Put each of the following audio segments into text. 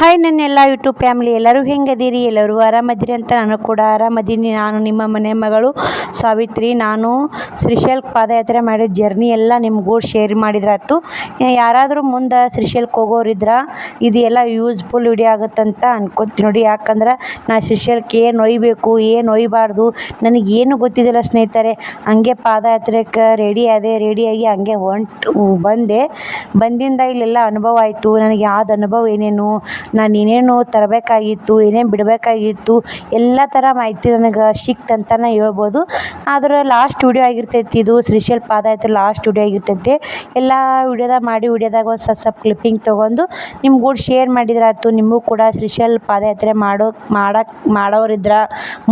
Hi ನನ್ನ ಎಲ್ಲ YouTube family ಎಲ್ಲರೂ ಹೆಂಗದೀರಿ? ಎಲ್ಲರೂ ಆರಾಮದಿರಿ ಅಂತ ನಾನು ಕೂಡ ಆರಾಮದೀನಿ. ನಾನು ನಿಮ್ಮ ಮನೆ ಮಗಳು ಸಾವಿತ್ರಿ. ನಾನು ಶ್ರೀಶೈಲ್ ಪಾದಯಾತ್ರೆ ಮಾಡಿದ ಜರ್ನಿ ಎಲ್ಲ ನಿಮಗೂ ಶೇರ್ ಮಾಡಿದ್ರಾಯ್ತು. ಯಾರಾದರೂ ಮುಂದೆ ಶ್ರೀಶೈಲ್ಕ್ ಹೋಗೋರಿದ್ರೆ ಇದು ಎಲ್ಲ ಯೂಸ್ಫುಲ್ ವಿಡಿಯೋ ಆಗುತ್ತಂತ ಅನ್ಕೊತೀನಿ ನೋಡಿ. ಯಾಕಂದ್ರೆ ನಾ ಶ್ರೀಶೈಲ್ಕ್ಕೆ ಏನು ಒಯ್ಬೇಕು, ಏನು ಒಯ್ಯಬಾರ್ದು ನನಗೇನು ಗೊತ್ತಿದ್ದಿಲ್ಲ ಸ್ನೇಹಿತರೆ. ಹಂಗೆ ಪಾದಯಾತ್ರೆಗೆ ರೆಡಿ ಆದೆ ರೆಡಿಯಾಗಿ ಹಂಗೆ ಹೊಂಟು ಬಂದೆ. ಬಂದಿಂದ ಇಲ್ಲೆಲ್ಲ ಅನುಭವ ಆಯಿತು. ನನಗೆ ಯಾವ್ದು ಅನುಭವ ಏನೇನು ನಾನು ಏನೇನು ತರಬೇಕಾಗಿತ್ತು, ಏನೇನು ಬಿಡಬೇಕಾಗಿತ್ತು, ಎಲ್ಲ ಥರ ಮಾಹಿತಿ ನನಗೆ ಸಿಕ್ತಂತನೇ ಹೇಳ್ಬೋದು. ಆದ್ರೆ ಲಾಸ್ಟ್ ವಿಡಿಯೋ ಆಗಿರ್ತೈತಿ ಇದು, ಶ್ರೀಶೈಲ ಪಾದಯಾತ್ರೆ ಲಾಸ್ಟ್ ವಿಡಿಯೋ ಆಗಿರ್ತೈತಿ. ಎಲ್ಲ ವೀಡಿಯೋದಾಗ ಮಾಡಿ ವೀಡಿಯೋದಾಗ ಒಂದು ಸ್ವಲ್ಪ ಸ್ವಲ್ಪ ಕ್ಲಿಪ್ಪಿಂಗ್ ತೊಗೊಂಡು ನಿಮ್ಗೂ ಶೇರ್ ಮಾಡಿದ್ರಾಯ್ತು. ನಿಮಗೂ ಕೂಡ ಶ್ರೀಶೈಲ ಪಾದಯಾತ್ರೆ ಮಾಡೋ, ಮಾಡೋಕೆ, ಮಾಡೋರಿದ್ರೆ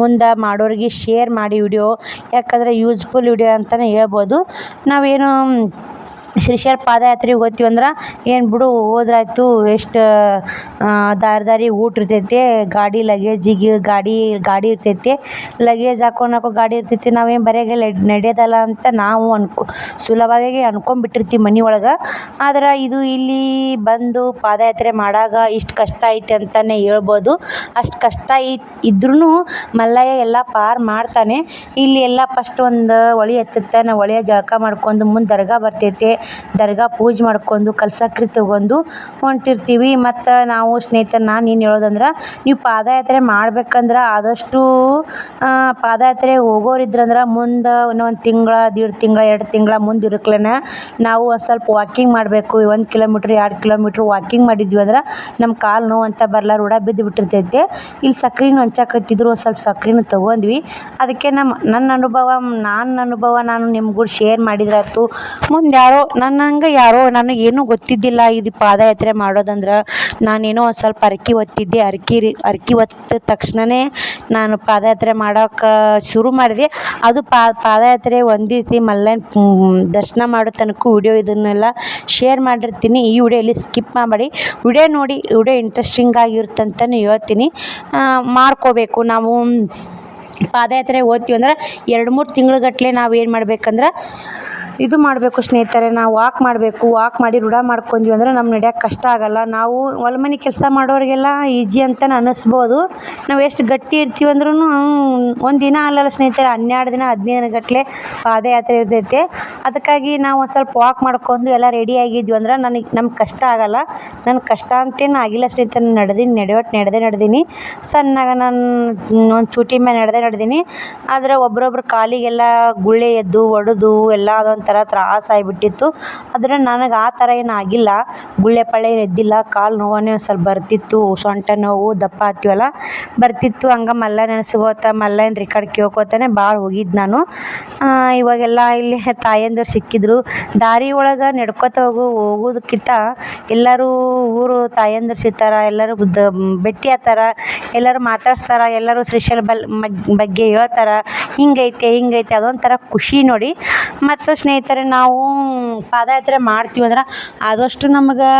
ಮುಂದೆ ಮಾಡೋರಿಗೆ ಶೇರ್ ಮಾಡಿ ವಿಡಿಯೋ ಯಾಕಂದರೆ ಯೂಸ್ಫುಲ್ ವಿಡಿಯೋ ಅಂತಲೇ ಹೇಳ್ಬೋದು. ನಾವೇನು ಶ್ರೀಶೈಲ ಪಾದಯಾತ್ರೆಗೆ ಹೋಗ್ತೀವಿ ಅಂದ್ರೆ ಏನು ಬಿಡು ಹೋದ್ರಾಯ್ತು ಎಷ್ಟು ದಾರಿ ದಾರಿ ಊಟ ಇರ್ತೈತೆ, ಗಾಡಿ ಲಗೇಜಿಗೆ ಗಾಡಿ ಗಾಡಿ ಇರ್ತೈತೆ ಲಗೇಜ್ ಹಾಕ್ಕೊಳಕ್ಕೂ ಗಾಡಿ ಇರ್ತೈತಿ, ನಾವೇನು ಬರೀ ನಡೆಯೋದಲ್ಲ ಅಂತ ನಾವು ಅನ್ಕೊ, ಸುಲಭವಾಗಿ ಅನ್ಕೊಂಬಿಟ್ಟಿರ್ತೀವಿ ಮನೆ ಒಳಗೆ. ಆದ್ರೆ ಇದು ಇಲ್ಲಿ ಬಂದು ಪಾದಯಾತ್ರೆ ಮಾಡಾಗ ಇಷ್ಟು ಕಷ್ಟ ಐತೆ ಅಂತಲೇ ಹೇಳ್ಬೋದು. ಅಷ್ಟು ಕಷ್ಟ ಇದ್ರೂ ಮಲ್ಲಯ್ಯ ಎಲ್ಲ ಪಾರು ಮಾಡ್ತಾನೆ. ಇಲ್ಲಿ ಎಲ್ಲ ಫಸ್ಟ್ ಒಂದು ಹೊಳೆ ನಾವು ಹೊಳೆಯ ಜಳಕ ಮಾಡ್ಕೊಂಡು ಮುಂದೆ ದರ್ಗಾ ಬರ್ತೈತೆ. ದರ್ಗಾ ಪೂಜೆ ಮಾಡ್ಕೊಂಡು, ಕಲ್ಸಕ್ರಿ ತಗೊಂಡು ಹೊಂಟಿರ್ತೀವಿ. ಮತ್ತು ನಾವು ಸ್ನೇಹಿತರು, ನಾನು ಏನು ಹೇಳೋದಂದ್ರೆ, ನೀವು ಪಾದಯಾತ್ರೆ ಮಾಡ್ಬೇಕಂದ್ರೆ ಆದಷ್ಟು ಪಾದಯಾತ್ರೆ ಹೋಗೋರಿದ್ರಂದ್ರೆ ಮುಂದೆ ಇನ್ನೊಂದು ತಿಂಗಳ, ದೀಡ್ ತಿಂಗಳ, ಎರಡು ತಿಂಗಳ ಮುಂದೆ ಇರಕ್ಲೇ ನಾವು ಒಂದು ಸ್ವಲ್ಪ ವಾಕಿಂಗ್ ಮಾಡಬೇಕು. ಒಂದು ಕಿಲೋಮೀಟ್ರ್ ಎರಡು ಕಿಲೋಮೀಟ್ರ್ ವಾಕಿಂಗ್ ಮಾಡಿದ್ವಿ ಅಂದ್ರೆ ನಮ್ಮ ಕಾಲು ನೋವು ಅಂತ ಬರ್ಲಾರ ರೂಢ ಬಿದ್ದು ಬಿಟ್ಟಿರ್ತೈತೆ. ಇಲ್ಲಿ ಸಕ್ರೆನೂ ಹಂಚಕತ್ತಿದ್ರು, ಒಂದು ಸ್ವಲ್ಪ ಸಕ್ರೆನೂ ತೊಗೊಂಡ್ವಿ. ಅದಕ್ಕೆ ನಮ್ಮ ನನ್ನ ಅನುಭವ, ನಾನು ಅನುಭವ ನಾನು ನಿಮ್ಗೂ ಶೇರ್ ಮಾಡಿದ್ರಾಯ್ತು ಮುಂದೆ ಯಾರೋ ನನ್ನ ಹಂಗೆ ಯಾರೋ ಏನೂ ಗೊತ್ತಿದ್ದಿಲ್ಲ ಇದು ಪಾದಯಾತ್ರೆ ಮಾಡೋದಂದ್ರೆ ನಾನೇನೋ ಒಂದು ಸ್ವಲ್ಪ ಅರ್ಕಿ ಒತ್ತಿದ್ದೆ ಹರ್ಕೆ ರಿ, ಅರ್ಕಿ ಹೊತ್ತಿದ ತಕ್ಷಣವೇ ನಾನು ಪಾದಯಾತ್ರೆ ಮಾಡೋಕೆ ಶುರು ಮಾಡಿದೆ. ಅದು ಪಾದಯಾತ್ರೆ ಒಂದಿತಿ ಮಲ್ಲನ ದರ್ಶನ ಮಾಡೋ ತನಕ ವಿಡಿಯೋ ಇದನ್ನೆಲ್ಲ ಶೇರ್ ಮಾಡಿರ್ತೀನಿ. ಈ ವಿಡಿಯೋಲಿ ಸ್ಕಿಪ್ ಮಾಡಬೇಡಿ. ವಿಡಿಯೋ ನೋಡಿ, ವಿಡಿಯೋ ಇಂಟ್ರೆಸ್ಟಿಂಗ್ ಆಗಿರುತ್ತೆ ಅಂತಲೇ ಹೇಳ್ತೀನಿ ಮಾಡ್ಕೋಬೇಕು. ನಾವು ಪಾದಯಾತ್ರೆ ಓದ್ತೀವಿ ಅಂದ್ರೆ ಎರಡು ಮೂರು ತಿಂಗ್ಳುಗಟ್ಟಲೆ ನಾವು ಏನು ಮಾಡ್ಬೇಕಂದ್ರೆ ಇದು ಮಾಡಬೇಕು ಸ್ನೇಹಿತರೆ, ನಾವು ವಾಕ್ ಮಾಡಬೇಕು ವಾಕ್ ಮಾಡಿ ರೂಢ ಮಾಡ್ಕೊಂಡ್ವಿ ಅಂದ್ರೆ ನಮ್ಗೆ ನಡೆಯೋಕೆ ಕಷ್ಟ ಆಗೋಲ್ಲ. ನಾವು ಹೊಲ ಮನೆ ಕೆಲಸ ಮಾಡೋರಿಗೆಲ್ಲ ಈಜಿ ಅಂತಲೇ ಅನ್ನಿಸ್ಬೋದು. ನಾವು ಎಷ್ಟು ಗಟ್ಟಿ ಇರ್ತೀವಿ ಅಂದ್ರೂ ಒಂದು ದಿನ ಅಲ್ಲಲ್ಲ ಸ್ನೇಹಿತರೆ, ಹನ್ನೆರಡು ದಿನ, ಹದಿನೈದು ದಿನಗಟ್ಟಲೆ ಪಾದಯಾತ್ರೆ ಇರ್ತೈತೆ. ಅದಕ್ಕಾಗಿ ನಾವು ಒಂದು ಸ್ವಲ್ಪ ವಾಕ್ ಮಾಡ್ಕೊಂಡು ಎಲ್ಲ ರೆಡಿ ಆಗಿದ್ವಿ ಅಂದ್ರೆ ನನಗೆ, ನಮ್ಗೆ ಕಷ್ಟ ಆಗೋಲ್ಲ. ನನ್ನ ಕಷ್ಟ ಅಂತೇನು ಆಗಿಲ್ಲ ಸ್ನೇಹಿತರೆ ನಡೆದೀನಿ ನಡೆಯೋಟ್ಟು ನಡೆದೇ ನಡೆದೀನಿ. ಸಣ್ಣಾಗ ನಾನು ಒಂದು ಚೂಟಿ ಮೇಲೆ ನಡೆದೇ ನಡೆದೀನಿ. ಆದರೆ ಒಬ್ರೊಬ್ರು ಕಾಲಿಗೆಲ್ಲ ಗುಳ್ಳೆ ಎದ್ದು, ಒಡೆದು, ಎಲ್ಲ ಅದೊಂಥರ ತ್ರಾಸ ಆಗಿಬಿಟ್ಟಿತ್ತು. ಆದರೆ ನನಗೆ ಆ ಥರ ಏನು ಆಗಿಲ್ಲ. ಗುಳ್ಳೆ ಪಳ್ಳೆ ಎದ್ದಿಲ್ಲ, ಕಾಲು ನೋವೇ ಸ್ವಲ್ಪ ಬರ್ತಿತ್ತು, ಸೊಂಟ ನೋವು, ದಪ್ಪ ಆಗ್ತೀವಲ್ಲ. ಬರ್ತಿತ್ತು, ಹಂಗೆ ಮಲ್ಲ ನೆನೆಸ್ಕೋತ ಮಲ್ಲಯ್ಯನ ರೆಕಾರ್ಡ್ ಕೇಳ್ಕೊತಾನೆ ಭಾಳ ಹೋಗಿದ್ದು ನಾನು. ಇವಾಗೆಲ್ಲ ಇಲ್ಲಿ ತಾಯಂದಿರು ಸಿಕ್ಕಿದ್ರು. ದಾರಿ ಒಳಗೆ ನಡ್ಕೊತ ಹೋಗು, ಹೋಗೋದಕ್ಕಿಂತ ಎಲ್ಲರೂ ಊರು ತಾಯಂದಿರು ಸಿಗ್ತಾರ, ಎಲ್ಲರೂ ದ ಭೇಟಿ ಆಗ್ತಾರ ಎಲ್ಲರೂ ಮಾತಾಡ್ಸ್ತಾರೆ, ಎಲ್ಲರೂ ಶ್ರೀಶೈಲ ಬಲ್ ಬಗ್ಗೆ ಹೇಳ್ತಾರೆ. ಹಿಂಗೈತೆ ಹಿಂಗೈತೆ, ಅದೊಂಥರ ಖುಷಿ ನೋಡಿ. ಮತ್ತು ಸ್ನೇಹಿತರೆ ನಾವು ಪಾದಯಾತ್ರೆ ಮಾಡ್ತೀವಿ ಅಂದ್ರೆ ಆದಷ್ಟು ನಮ್ಗೆ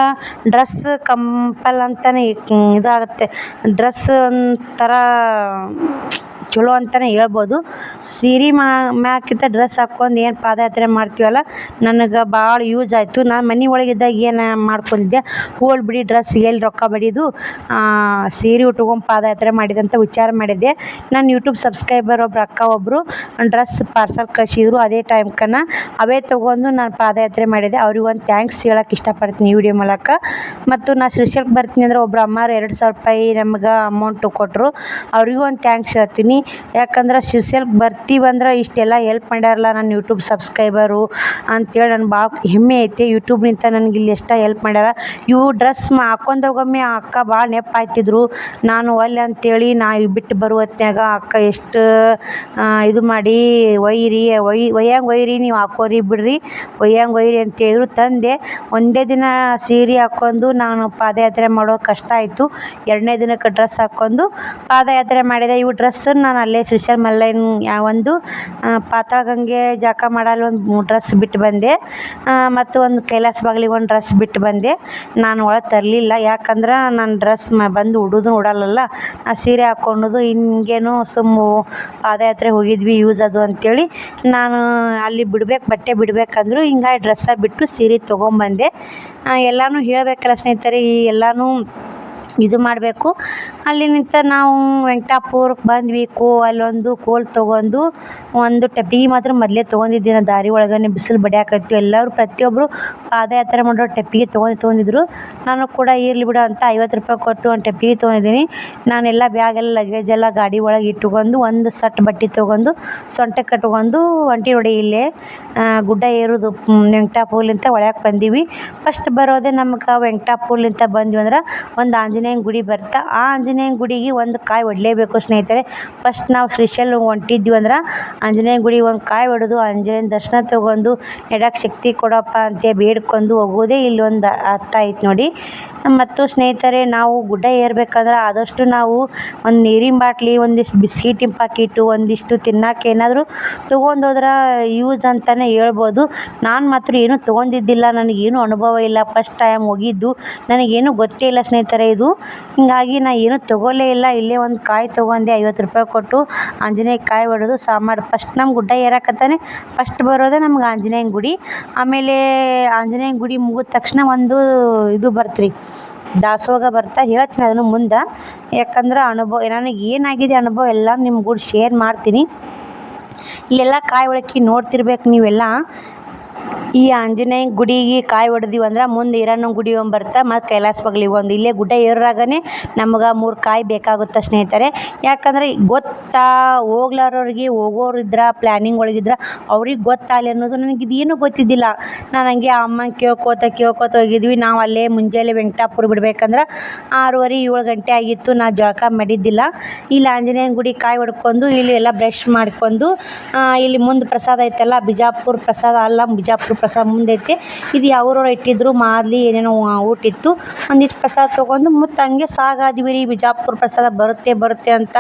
ಡ್ರೆಸ್ ಕಂಪಲ್ ಅಂತಲೇ ಇದಾಗುತ್ತೆ. ಡ್ರೆಸ್ ಒಂಥರ ಚಲೋ ಅಂತಲೇ ಹೇಳ್ಬೋದು. ಸೀರೆ ಮ್ಯಾಕಿಂತ ಡ್ರೆಸ್ ಹಾಕ್ಕೊಂಡು ಏನು ಪಾದಯಾತ್ರೆ ಮಾಡ್ತೀವಲ್ಲ, ನನಗೆ ಭಾಳ ಯೂಸ್ ಆಯಿತು. ನಾನು ಮನೆ ಒಳಗಿದ್ದಾಗ ಏನು ಮಾಡ್ಕೊಂಡಿದ್ದೆ, ಹೋಲ್ ಬಿಡಿ ಡ್ರೆಸ್ ಎಲ್ಲಿ ರೊಕ್ಕ ಬಡಿದು ಸೀರೆ ಉಟ್ಕೊಂಡು ಪಾದಯಾತ್ರೆ ಮಾಡಿದಂತ ವಿಚಾರ ಮಾಡಿದ್ದೆ. ನನ್ನ ಯೂಟ್ಯೂಬ್ ಸಬ್ಸ್ಕ್ರೈಬರ್ ಒಬ್ರು, ಅಕ್ಕ ಒಬ್ಬರು ಡ್ರೆಸ್ ಪಾರ್ಸಲ್ ಕಳಿಸಿದ್ರು ಅದೇ ಟೈಮ್ಕನ ಅವೇ ತೊಗೊಂಡು ನಾನು ಪಾದಯಾತ್ರೆ ಮಾಡಿದೆ. ಅವ್ರಿಗೆ ಒಂದು ಥ್ಯಾಂಕ್ಸ್ ಹೇಳೋಕೆ ಇಷ್ಟಪಡ್ತೀನಿ ವಿಡಿಯೋ ಮೂಲಕ. ಮತ್ತು ನಾನು ಶ್ರೀಶೈಲಕ್ಕೆ ಬರ್ತೀನಿ ಅಂದ್ರೆ ಒಬ್ರು ಅಮ್ಮಾರು ಎರಡು ಸಾವಿರ ರೂಪಾಯಿ ನಮ್ಗೆ ಅಮೌಂಟು ಕೊಟ್ಟರು ಅವ್ರಿಗೂ ಒಂದು ಥ್ಯಾಂಕ್ಸ್ ಹೇಳ್ತೀನಿ. ಯಾಕಂದ್ರೆ ಶಿರ್ಸಿಯಲ್ಲಿ ಬರ್ತೀವಂದ್ರೆ ಇಷ್ಟೆಲ್ಲ ಹೆಲ್ಪ್ ಮಾಡ್ಯಾರಲ್ಲ ನನ್ನ ಯೂಟ್ಯೂಬ್ ಸಬ್ಸ್ಕ್ರೈಬರು ಅಂತೇಳಿ ನನ್ಗೆ ಭಾಳ ಹೆಮ್ಮೆ ಐತೆ. ಯೂಟ್ಯೂಬ್ನಿಂದ ನನಗೆ ಇಲ್ಲಿ ಎಷ್ಟು ಹೆಲ್ಪ್ ಮಾಡ್ಯಾರ. ಇವು ಡ್ರೆಸ್ ಮಾ ಹೋಗೊಮ್ಮೆ ಆ ಅಕ್ಕ ಭಾಳ ನೆಪ್ಪಾಯ್ತಿದ್ರು ನಾನು ಒಲ್ಲೆ ಅಂತೇಳಿ ನಾ ಬಿಟ್ಟು ಬರುವ ಹೊತ್ನ್ಯಾಗ ಅಕ್ಕ ಎಷ್ಟು ಇದು ಮಾಡಿ, ಒಯ್ಯಿರಿ, ಒಯ್, ಒಯ್ಯಂಗೆ ಒಯ್ಯಿರಿ, ನೀವು ಹಾಕೋರಿ ಬಿಡ್ರಿ. ಒಯ್ಯಂಗೆ ಒಯ್ಯಿರಿ ಅಂತೇಳಿದ್ರು ತಂದೆ. ಒಂದೇ ದಿನ ಸೀರೆ ಹಾಕ್ಕೊಂಡು ನಾನು ಪಾದಯಾತ್ರೆ ಮಾಡೋ ಕಷ್ಟ ಆಯಿತು. ಎರಡನೇ ದಿನಕ್ಕೆ ಡ್ರೆಸ್ ಹಾಕ್ಕೊಂಡು ಪಾದಯಾತ್ರೆ ಮಾಡಿದೆ. ಇವು ಡ್ರೆಸ್ಸನ್ನು ನಾನು ಅಲ್ಲೇ ಶ್ರೀಶೈಲ ಮಲ್ಲಯ್ಯನ ಒಂದು ಪಾತಾಳಗಂಗೆ ಜಳಕ ಮಾಡಲು ಒಂದು ಡ್ರೆಸ್ ಬಿಟ್ಟು ಬಂದೆ. ಮತ್ತು ಒಂದು ಕೈಲಾಸ ಬಾಗಿಲಿಗೆ ಒಂದು ಡ್ರೆಸ್ ಬಿಟ್ಟು ಬಂದೆ. ನಾನು ಒಳಗೆ ತರಲಿಲ್ಲ. ಯಾಕಂದ್ರೆ ನಾನು ಡ್ರೆಸ್ ಮ, ಬಂದು ಉಡೋದು ಉಡಲ್ಲಲ್ಲ. ಆ ಸೀರೆ ಹಾಕ್ಕೊಳ್ಳೋದು ಹಿಂಗೇನು ಸುಮ್ಮ ಪಾದಯಾತ್ರೆ ಹೋಗಿದ್ವಿ, ಯೂಸ್ ಅದು ಅಂತೇಳಿ. ನಾನು ಅಲ್ಲಿ ಬಿಡ್ಬೇಕು, ಬಟ್ಟೆ ಬಿಡ್ಬೇಕಂದ್ರು ಹಿಂಗಾಗಿ ಡ್ರೆಸ್ಸ ಬಿಟ್ಟು ಸೀರೆ ತೊಗೊಂಬಂದೆ. ಎಲ್ಲನೂ ಹೇಳಬೇಕಲ್ಲ ಸ್ನೇಹಿತರೆ, ಈ ಎಲ್ಲನೂ ಇದು ಮಾಡಬೇಕು. ಅಲ್ಲಿನಿಂದ ನಾವು ವೆಂಕಟಾಪುರಕ್ಕೆ ಬಂದ್ವಿ ಕೋ ಅಲ್ಲೊಂದು ಕೋಲ್ ತೊಗೊಂಡು ಒಂದು ಟೆಪ್ಪಿಗೆ ಮಾತ್ರ ಮೊದಲೇ ತೊಗೊಂಡಿದ್ದೆ ನಾನು ದಾರಿ ಒಳಗೇ ಬಿಸಿಲು ಬಡಿಯಾಕತ್ತು ಎಲ್ಲರೂ ಪ್ರತಿಯೊಬ್ಬರು ಪಾದಯಾತ್ರೆ ಮಾಡೋ ಟೆಪ್ಪಿಗೆ ತೊಗೊಂಡು ತೊಗೊಂಡಿದ್ರು. ನಾನು ಕೂಡ ಇರಲಿ ಬಿಡು ಅಂತ ಐವತ್ತು ರೂಪಾಯಿ ಕೊಟ್ಟು ಒಂದು ಟೆಪ್ಪಿಗೆ ತೊಗೊಂಡಿದ್ದೀನಿ. ನಾನೆಲ್ಲ ಬ್ಯಾಗೆಲ್ಲ ಲಗೇಜ್ ಎಲ್ಲ ಗಾಡಿ ಒಳಗೆ ಇಟ್ಟುಕೊಂಡು ಒಂದು ಸಟ್ ಬಟ್ಟೆ ತೊಗೊಂಡು ಸೊಂಟೆ ಕಟ್ಕೊಂಡು ಒಂಟಿ ನೋಡಿ ಇಲ್ಲೇ ಗುಡ್ಡ ಏರೋದು ವೆಂಕಟಾಪುರ್ಲಿಂದ ಒಳಗೆ ಬಂದೀವಿ. ಫಸ್ಟ್ ಬರೋದೇ ನಮ್ಗೆ ವೆಂಕಟಾಪುರ್ಲಿಂದ ಬಂದ್ವಿ ಅಂದ್ರೆ ಒಂದು ಆಂಜನೇಯನ ಗುಡಿ ಬರ್ತಾ ಆ ಆಂಜನೇಯನ ಗುಡಿಗೆ ಒಂದು ಕಾಯಿ ಒಡಲೇಬೇಕು ಸ್ನೇಹಿತರೆ. ಫಸ್ಟ್ ನಾವು ಶ್ರೀಶೈಲ ಹೊಂಟಿದ್ವಿ ಅಂದ್ರೆ ಆಂಜನೇಯನ ಗುಡಿಗೆ ಒಂದು ಕಾಯಿ ಒಡೆದು ಆಂಜನೇಯನ ದರ್ಶನ ತಗೊಂಡು ನಡ್ಯಕ್ಕೆ ಶಕ್ತಿ ಕೊಡಪ್ಪ ಅಂತ ಬೇಡ್ಕೊಂಡು ಹೋಗೋದೇ ಇಲ್ಲೊಂದು ಅರ್ಥ ಐತೆ ನೋಡಿ. ಮತ್ತು ಸ್ನೇಹಿತರೆ, ನಾವು ಗುಡ್ಡ ಏರಬೇಕಾದ್ರೆ ಆದಷ್ಟು ನಾವು ಒಂದು ನೀರಿನ ಬಾಟ್ಲಿ, ಒಂದಿಷ್ಟು ಬಿಸ್ಕಿಟಿನ ಪಾಕೀಟು ಒಂದಿಷ್ಟು ತಿನ್ನಕ್ಕೆ ಏನಾದರೂ ತೊಗೊಂಡು ಹೋದ್ರೆ ಯೂಸ್ ಅಂತಲೇ ಹೇಳ್ಬೋದು. ನಾನು ಮಾತ್ರ ಏನೂ ತೊಗೊಂಡಿದ್ದಿಲ್ಲ, ನನಗೇನು ಅನುಭವ ಇಲ್ಲ. ಫಸ್ಟ್ ಟೈಮ್ ಹೋಗಿದ್ದು, ನನಗೇನು ಗೊತ್ತೇ ಇಲ್ಲ ಸ್ನೇಹಿತರೆ ಇದು. ಹೀಗಾಗಿ ನಾನು ಏನೂ ತೊಗೊಳ್ಳೇ ಇಲ್ಲ. ಇಲ್ಲೇ ಒಂದು ಕಾಯಿ ತೊಗೊಂಡೆ, ಐವತ್ತು ರೂಪಾಯಿ ಕೊಟ್ಟು ಆಂಜನೇಯ ಕಾಯಿ ಹೊಡೆದು ಸಾಮಾರು ಫಸ್ಟ್ ನಮ್ಮ ಗುಡ್ಡ ಏರಕತ್ತಾನೆ, ಫಸ್ಟ್ ಬರೋದೇ ನಮ್ಗೆ ಆಂಜನೇಯನ ಗುಡಿ. ಆಮೇಲೆ ಆಂಜನೇಯನ ಗುಡಿ ಮುಗಿದ ತಕ್ಷಣ ಒಂದು ಇದು ಬರ್ತ್ರಿ. ದಾಸೋಹ ಬರ್ತಾ ಹೇಳ್ತೀನಿ ಅದನ್ನು ಮುಂದೆ. ಯಾಕಂದ್ರೆ ಅನುಭವ, ನನಗೆ ಏನಾಗಿದೆ ಅನುಭವ ಎಲ್ಲ ನಿಮ್ಮ ಶೇರ್ ಮಾಡ್ತೀನಿ. ಇಲ್ಲೆಲ್ಲ ಕಾಯಿ ಒಳಕಿ ನೋಡ್ತಿರ್ಬೇಕು ನೀವೆಲ್ಲ. ಈ ಆಂಜನೇಯ ಗುಡಿಗೆ ಕಾಯಿ ಹೊಡೆದೀವಿ ಅಂದ್ರೆ ಮುಂದೆ ಈರಣ್ಣನ ಗುಡಿ ಒಂದು ಬರ್ತಾ ಮತ್ತು ಕೈಲಾಸ ಬಗ್ಲಿಗೆ ಒಂದು. ಇಲ್ಲೇ ಗುಡ್ಡ ಏರಾಗನೇ ನಮ್ಗೆ ಮೂರು ಕಾಯಿ ಬೇಕಾಗುತ್ತೆ ಸ್ನೇಹಿತರೆ. ಯಾಕಂದ್ರೆ ಗೊತ್ತಾ ಹೋಗ್ಲಾರೋರಿಗೆ ಹೋಗೋರಿದ್ರ ಪ್ಲ್ಯಾನಿಂಗ್ ಒಳಗಿದ್ರೆ, ಅವ್ರಿಗೆ ಗೊತ್ತಾಗಲಿ ಅನ್ನೋದು ನನಗೆ ಇದೇನು ಗೊತ್ತಿದ್ದಿಲ್ಲ. ನಾನು ಹಂಗೆ ಅಮ್ಮನ ಕೇಳ್ಕೋತ ಕೇಳ್ಕೋತ ಹೋಗಿದ್ವಿ. ನಾವು ಅಲ್ಲೇ ಮುಂಜಾನೆ ವೆಂಕಟಾಪುರ ಬಿಡ್ಬೇಕಂದ್ರೆ ಆರೂವರೆ, ಏಳು ಗಂಟೆ ಆಗಿತ್ತು. ನಾ ಜಳಕ ಮಾಡಿದ್ದಿಲ್ಲ. ಇಲ್ಲಿ ಆಂಜನೇಯನ ಗುಡಿ ಕಾಯಿ ಹೊಡ್ಕೊಂಡು ಇಲ್ಲಿ ಎಲ್ಲ ಬ್ರಷ್ ಮಾಡ್ಕೊಂಡು ಇಲ್ಲಿ ಮುಂದೆ ಪ್ರಸಾದ ಐತಲ್ಲ, ಬಿಜಾಪುರ ಪ್ರಸಾದ ಅಲ್ಲ ಬಿಜಾಪುರ ಪ್ರಸಾದ ಮುಂದೆ ಐತೆ. ಇದು ಯಾವ್ರವ್ರು ಇಟ್ಟಿದ್ರು, ಮಾದಲಿ ಏನೇನೋ ಊಟಿತ್ತು ಒಂದಿಷ್ಟು ಪ್ರಸಾದ ತೊಗೊಂಡು ಮತ್ತೆ ಹಂಗೆ ಸಾಗಾದ್ವಿ ರೀ ಬಿಜಾಪುರ ಪ್ರಸಾದ ಬರುತ್ತೆ ಬರುತ್ತೆ ಅಂತ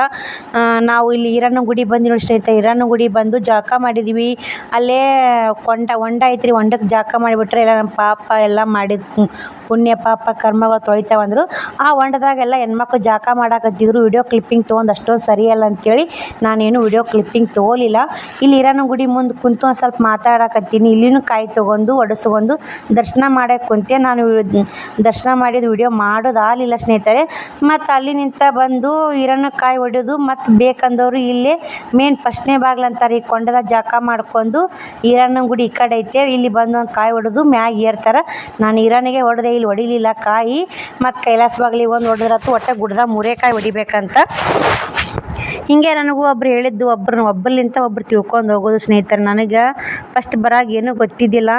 ನಾವು ಇಲ್ಲಿ ಈರಣ್ಣ ಗುಡಿ ಬಂದು ನೋಡಿ ಸ್ನೇಹಿತರೆ. ಈರಣ್ಣ ಗುಡಿ ಬಂದು ಜಳಕ ಮಾಡಿದ್ವಿ. ಅಲ್ಲೇ ಕೊಂಡ, ಹೊಂಡ ಐತ್ರಿ ಹೊಂಡಕ್ಕೆ ಜಳಕ ಮಾಡಿಬಿಟ್ರೆ ಎಲ್ಲ ನಮ್ಮ ಪಾಪ ಎಲ್ಲ ಮಾಡಿದ ಪುಣ್ಯ ಪಾಪ, ಕರ್ಮಗಳು ತೊಳಿತಾವೆ ಅಂದರು. ಆ ಹೊಂಡದಾಗೆಲ್ಲ ಹೆಣ್ಮಕ್ಳು ಜಳಕ ಮಾಡಾಕತ್ತಿದ್ರು. ವಿಡಿಯೋ ಕ್ಲಿಪ್ಪಿಂಗ್ ತೊಗೊಂಡು ಅಷ್ಟೊಂದು ಸರಿಯಲ್ಲ ಅಂತೇಳಿ ನಾನೇನು ವಿಡಿಯೋ ಕ್ಲಿಪ್ಪಿಂಗ್ ತೊಗೊಲಿಲ್ಲ. ಇಲ್ಲಿ ಈರಣ್ಣ ಗುಡಿ ಮುಂದೆ ಕುಂತು ಒಂದು ಸ್ವಲ್ಪ ಮಾತಾಡಕತ್ತೀನಿ. ಇಲ್ಲಿನೂ ಕಾಯಿ ತಗೊಂಡು ಒಡೆಸ್ಕೊಂಡು ದರ್ಶನ ಮಾಡಕ್ಕೆ ಕುಂತೆ ನಾನು ದರ್ಶನ ಮಾಡಿದ ವಿಡಿಯೋ ಮಾಡೋದು ಆಗಲಿಲ್ಲ ಸ್ನೇಹಿತರೆ. ಮತ್ತು ಅಲ್ಲಿ ನಿಂತ ಬಂದು ಕಾಯಿ ಒಡೆದು ಮತ್ತು ಬೇಕಂದವರು ಇಲ್ಲೇ ಮೇನ್ ಫಸ್ಟ್ನೇ ಬಾಗ್ಲಂತಾರೆ ಈ ಕೊಂಡದಾಗ ಜಳಕ ಮಾಡ್ಕೊಂಡು ಈರಣ್ಣನ ಗುಡಿ ಈ ಕಡೆ ಐತೆ. ಇಲ್ಲಿ ಬಂದು ಒಂದು ಕಾಯಿ ಹೊಡೆದು ಮ್ಯಾಗ ಏರ್ತಾರೆ. ನಾನು ಹಿರಣ್ಣಿಗೆ ಹೊಡೆದೆ ಇಲ್ಲಿ ಹೊಡಿಲಿಲ್ಲ ಕಾಯಿ. ಮತ್ತು ಕೈಲಾಸ ಬಾಗ್ಲಿಗೆ ಒಂದು ಹೊಡೆದ್ರತ್ತು ಒಟ್ಟೆ ಗುಡ್ದಾಗ ಮೂರೇ ಕಾಯಿ ಹೊಡಿಬೇಕಂತ ಹೀಗೆ ನನಗೂ ಒಬ್ರು ಹೇಳಿದ್ದು, ಒಬ್ರನ್ನ ಒಬ್ಬರ್ಲಿಂತ ಒಬ್ರು ತಿಳ್ಕೊಂಡು ಹೋಗೋದು ಸ್ನೇಹಿತರೆ. ನನಗೆ ಫಸ್ಟ್ ಬರಾಗ ಏನೂ ಗೊತ್ತಿದ್ದಿಲ್ಲ.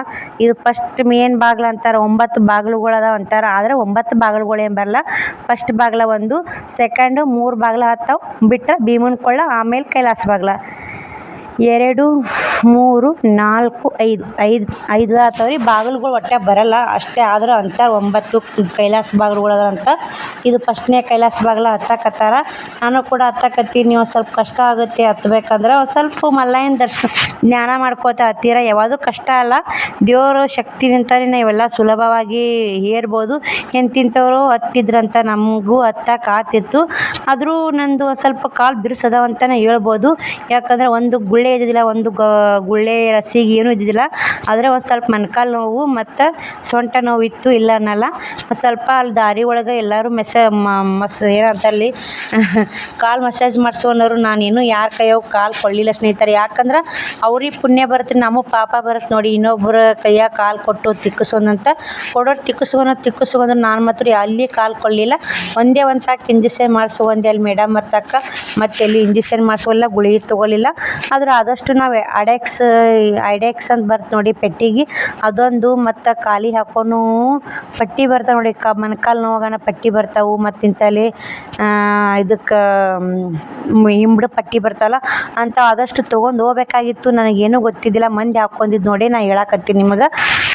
ಇದು ಫಸ್ಟ್ ಮೇನ್ ಬಾಗ್ಲು ಅಂತಾರೆ, ಒಂಬತ್ತು ಬಾಗಿಲುಗಳು ಅದಾವ ಅಂತಾರೆ. ಆದರೆ ಒಂಬತ್ತು ಬಾಗಿಲುಗಳು ಏನು ಬರಲ್ಲ. ಫಸ್ಟ್ ಬಾಗ್ಲ ಒಂದು ಸೆಕೆಂಡು ಮೂರು ಬಾಗ್ಲ ಹತ್ತವು. ಬಿಟ್ಟರೆ ಭೀಮನ ಕೊಳ್ಳ, ಆಮೇಲೆ ಕೈಲಾಸ ಬಾಗ್ಲ. ಎರಡು, ಮೂರು, ನಾಲ್ಕು, ಐದು. ಐದು ಐದು ಆತವ್ರಿ. ಬಾಗಿಲುಗಳು ಒಟ್ಟು ಬರಲ್ಲ. ಅಷ್ಟೇ ಆದ್ರೆ ಅಂತ ಒಂಬತ್ತು ಕೈಲಾಸ ಬಾಗಿಲುಗಳು ಅಂತ ಇದು ಫಸ್ಟ್ನೇ ಕೈಲಾಸ ಬಾಗಿಲ ಹತ್ತಕತ್ತಾರ. ನಾನು ಕೂಡ ಹತ್ತಕತ್ತೀನಿ. ಒಂದು ಸ್ವಲ್ಪ ಕಷ್ಟ ಆಗುತ್ತೆ ಹತ್ಬೇಕಂದ್ರೆ ಒಂದು ಸ್ವಲ್ಪ ಮಲ್ಲಯ್ಯನ ದರ್ಶನ, ಜ್ಞಾನ ಮಾಡ್ಕೋತ ಹತ್ತೀರ. ಯಾವುದು ಕಷ್ಟ ಅಲ್ಲ. ದೇವರು ಶಕ್ತಿನಿಂದಲೇ ನಾವೆಲ್ಲ ಸುಲಭವಾಗಿ ಏರ್ಬೋದು. ಎಂತಿಂಥವ್ರು ಹತ್ತಿದ್ರಂತ ನಮಗೂ ಹತ್ತಕ್ಕೆ ಆತಿತ್ತು. ಆದರೂ ನಂದು ಒಂದು ಸ್ವಲ್ಪ ಕಾಲು ಬಿರುಸದ ಅಂತಲೇ ಹೇಳ್ಬೋದು. ಯಾಕಂದ್ರೆ ಒಂದು ಗುಳ್ಳೆ ಇದ್ದಿದ್ದಿಲ್ಲ, ಒಂದು ಗುಳ್ಳೆ ರಸಿಗೆ ಏನೂ ಇದ್ದಿದ್ದಿಲ್ಲ. ಆದರೆ ಒಂದು ಸ್ವಲ್ಪ ಮೊಣ್ಕಾಲು ನೋವು ಮತ್ತು ಸೊಂಟ ನೋವು ಇತ್ತು ಇಲ್ಲ ಅನ್ನಲ್ಲ. ಸ್ವಲ್ಪ ಅಲ್ಲಿ ದಾರಿ ಒಳಗೆ ಎಲ್ಲರೂ ಮೆಸ ಮಸ್ ಏನಂತಲ್ಲಿ ಕಾಲು ಮಸಾಜ್ ಮಾಡಿಸು ಅನ್ನೋರು ನಾನೇನು ಯಾರ ಕೈಯೋ ಕಾಲು ಕೊಡಲಿಲ್ಲ ಸ್ನೇಹಿತರೆ. ಯಾಕಂದ್ರೆ ಅವ್ರಿಗೆ ಪುಣ್ಯ ಬರುತ್ತೆ ನಮಗೆ ಪಾಪ ಬರುತ್ತೆ ನೋಡಿ ಇನ್ನೊಬ್ಬರ ಕೈಯಾಗ ಕಾಲು ಕೊಟ್ಟು ತಿಕ್ಕಿಸೋನಂತ ಕೊಡೋರು ತಿಕ್ಕಿಸ್ಕೊಂಡು ತಿಕ್ಕಿಸ್ಕೊಂಡು ನಾನು ಮಾತ್ರ ಅಲ್ಲಿ ಕಾಲು ಕೊಡಲಿಲ್ಲ. ಒಂದೇ ಒಂದು ತಾಕ ಇಂಜೆಕ್ಷನ್ ಮಾಡಿಸೋ, ಒಂದೇ ಅಲ್ಲಿ ಮೇಡಮ್ ತಕ್ಕ ಮತ್ತೆ ಎಲ್ಲಿ ಇಂಜೆಕ್ಷನ್ ಮಾಡಿಸೋಲ್ಲ ಗುಳಿಗೆ ತೊಗೊಲಿಲ್ಲ ಆದ್ರೆ ಆದಷ್ಟು ನಾವು ಅಡೆಕ್ಸ್ ಐಡೆಕ್ಸ್ ಅಂತ ಬರ್ತೆ ನೋಡಿ ಪೆಟ್ಟಿಗೆ. ಅದೊಂದು ಮತ್ತು ಖಾಲಿ ಹಾಕೋನು ಪಟ್ಟಿ ಬರ್ತಾವೆ ನೋಡಿ. ಕ ಮೊಣ್ಕಾಲು ನೋವಾಗನ ಪಟ್ಟಿ ಬರ್ತಾವೆ ಮತ್ತು ಇಂಥಲ್ಲಿ ಇದಕ್ಕೆ ಹಿಂಬಡ ಪಟ್ಟಿ ಬರ್ತಾವಲ್ಲ, ಅಂತ ಆದಷ್ಟು ತೊಗೊಂಡು ಹೋಗ್ಬೇಕಾಗಿತ್ತು. ನನಗೇನು ಗೊತ್ತಿದ್ದಿಲ್ಲ. ಮಂದಿ ಹಾಕ್ಕೊಂಡಿದ್ದು ನೋಡಿ ನಾ ಹೇಳಕತ್ತೀನಿ ನಿಮಗೆ.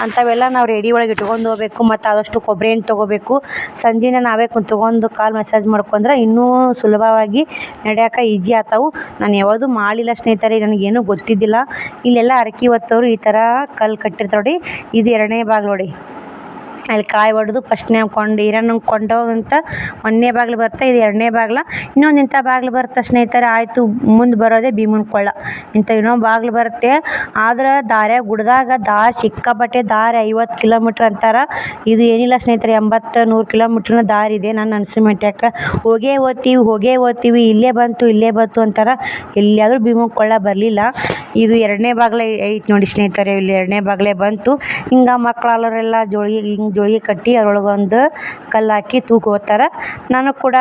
ಅಂಥವೆಲ್ಲ ನಾವು ರೆಡಿ ಒಳಗೆ ಇಟ್ಕೊಂಡು ಹೋಗ್ಬೇಕು, ಮತ್ತು ಆದಷ್ಟು ಕೊಬ್ಬರಿ ಎಣ್ಣೆ ತೊಗೋಬೇಕು. ಸಂಜೆನೇ ನಾವೇ ಕುಂತ್ಕೊಂಡು ಕಾಲ್ ಮಸಾಜ್ ಮಾಡ್ಕೊಂಡ್ರೆ ಇನ್ನೂ ಸುಲಭವಾಗಿ ನಡೆಯೋಕೆ ಈಜಿ ಆಗ್ತಾವೆ ನಾನು ಯಾವುದು ಮಾಡಿಲ್ಲ ಸ್ನೇಹಿತರೆ ನನಗೇನೂ ಗೊತ್ತಿದ್ದಿಲ್ಲ. ಇಲ್ಲೆಲ್ಲ ಹರಕೆ ಹೊತ್ತವ್ರು ಈ ಥರ ಕಲ್ಲು ಕಟ್ಟಿರ್ತಾರೆ ನೋಡಿ. ಇದು ಎರಡನೇ ಬಾಗಿಲು ನೋಡಿ. ಅಲ್ಲಿ ಕಾಯಿ ಹೊಡೆದು ಫಸ್ಟ್ನೇ ಕೊಂಡು ಹಿರಣ್ಣ ಕೊಂಡೋಗಂತ ಒಂದನೇ ಬಾಗಿಲು ಬರ್ತಾ ಇದು ಎರಡನೇ ಬಾಗ್ಲು. ಇನ್ನೊಂದು ಇಂಥ ಬಾಗಿಲು ಬರುತ್ತೆ ಸ್ನೇಹಿತರೆ, ಆಯಿತು ಮುಂದೆ ಬರೋದೇ ಭೀಮನ ಕೊಳ್ಳ. ಇಂಥ ಇನ್ನೊಂದು ಬಾಗಿಲು ಬರುತ್ತೆ. ಆದ್ರೆ ದಾರ್ಯಾಗ ಗುಡ್ದಾಗ ದಾರಿ ಸಿಕ್ಕಾಪಟ್ಟೆ ದಾರಿ ಐವತ್ತು ಕಿಲೋಮೀಟ್ರ್ ಅಂತಾರೆ. ಇದು ಏನಿಲ್ಲ ಸ್ನೇಹಿತರೆ, ಎಂಬತ್ತು ನೂರು ಕಿಲೋಮೀಟ್ರ್ನ ದಾರಿ ಇದೆ ನನ್ನ ಅನ್ಸಿಮೆಂಟ್ಯಾಕ ಹೋಗೇ ಓದ್ತೀವಿ ಹೋಗೇ ಓದ್ತೀವಿ, ಇಲ್ಲೇ ಬಂತು ಇಲ್ಲೇ ಬಂತು ಅಂತಾರೆ. ಎಲ್ಲಿಯಾದರೂ ಭೀಮನ ಕೊಳ್ಳ ಬರಲಿಲ್ಲ. ಇದು ಎರಡನೇ ಬಾಗಿಲೇ ಐತೆ ನೋಡಿ ಸ್ನೇಹಿತರೆ, ಇಲ್ಲಿ ಎರಡನೇ ಬಾಗಿಲೇ ಬಂತು. ಹಿಂಗೆ ಮಕ್ಳು ಅಲ್ಲೋರೆಲ್ಲ ಜೋಳಿಗೆ ಹಿಂಗೆ ಜೋಳಿಗೆ ಕಟ್ಟಿ ಅದ್ರೊಳಗೆ ಒಂದು ಕಲ್ಲು ಹಾಕಿ ತೂಕ ಹೋಗ್ತಾರೆ ನಾನು ಕೂಡ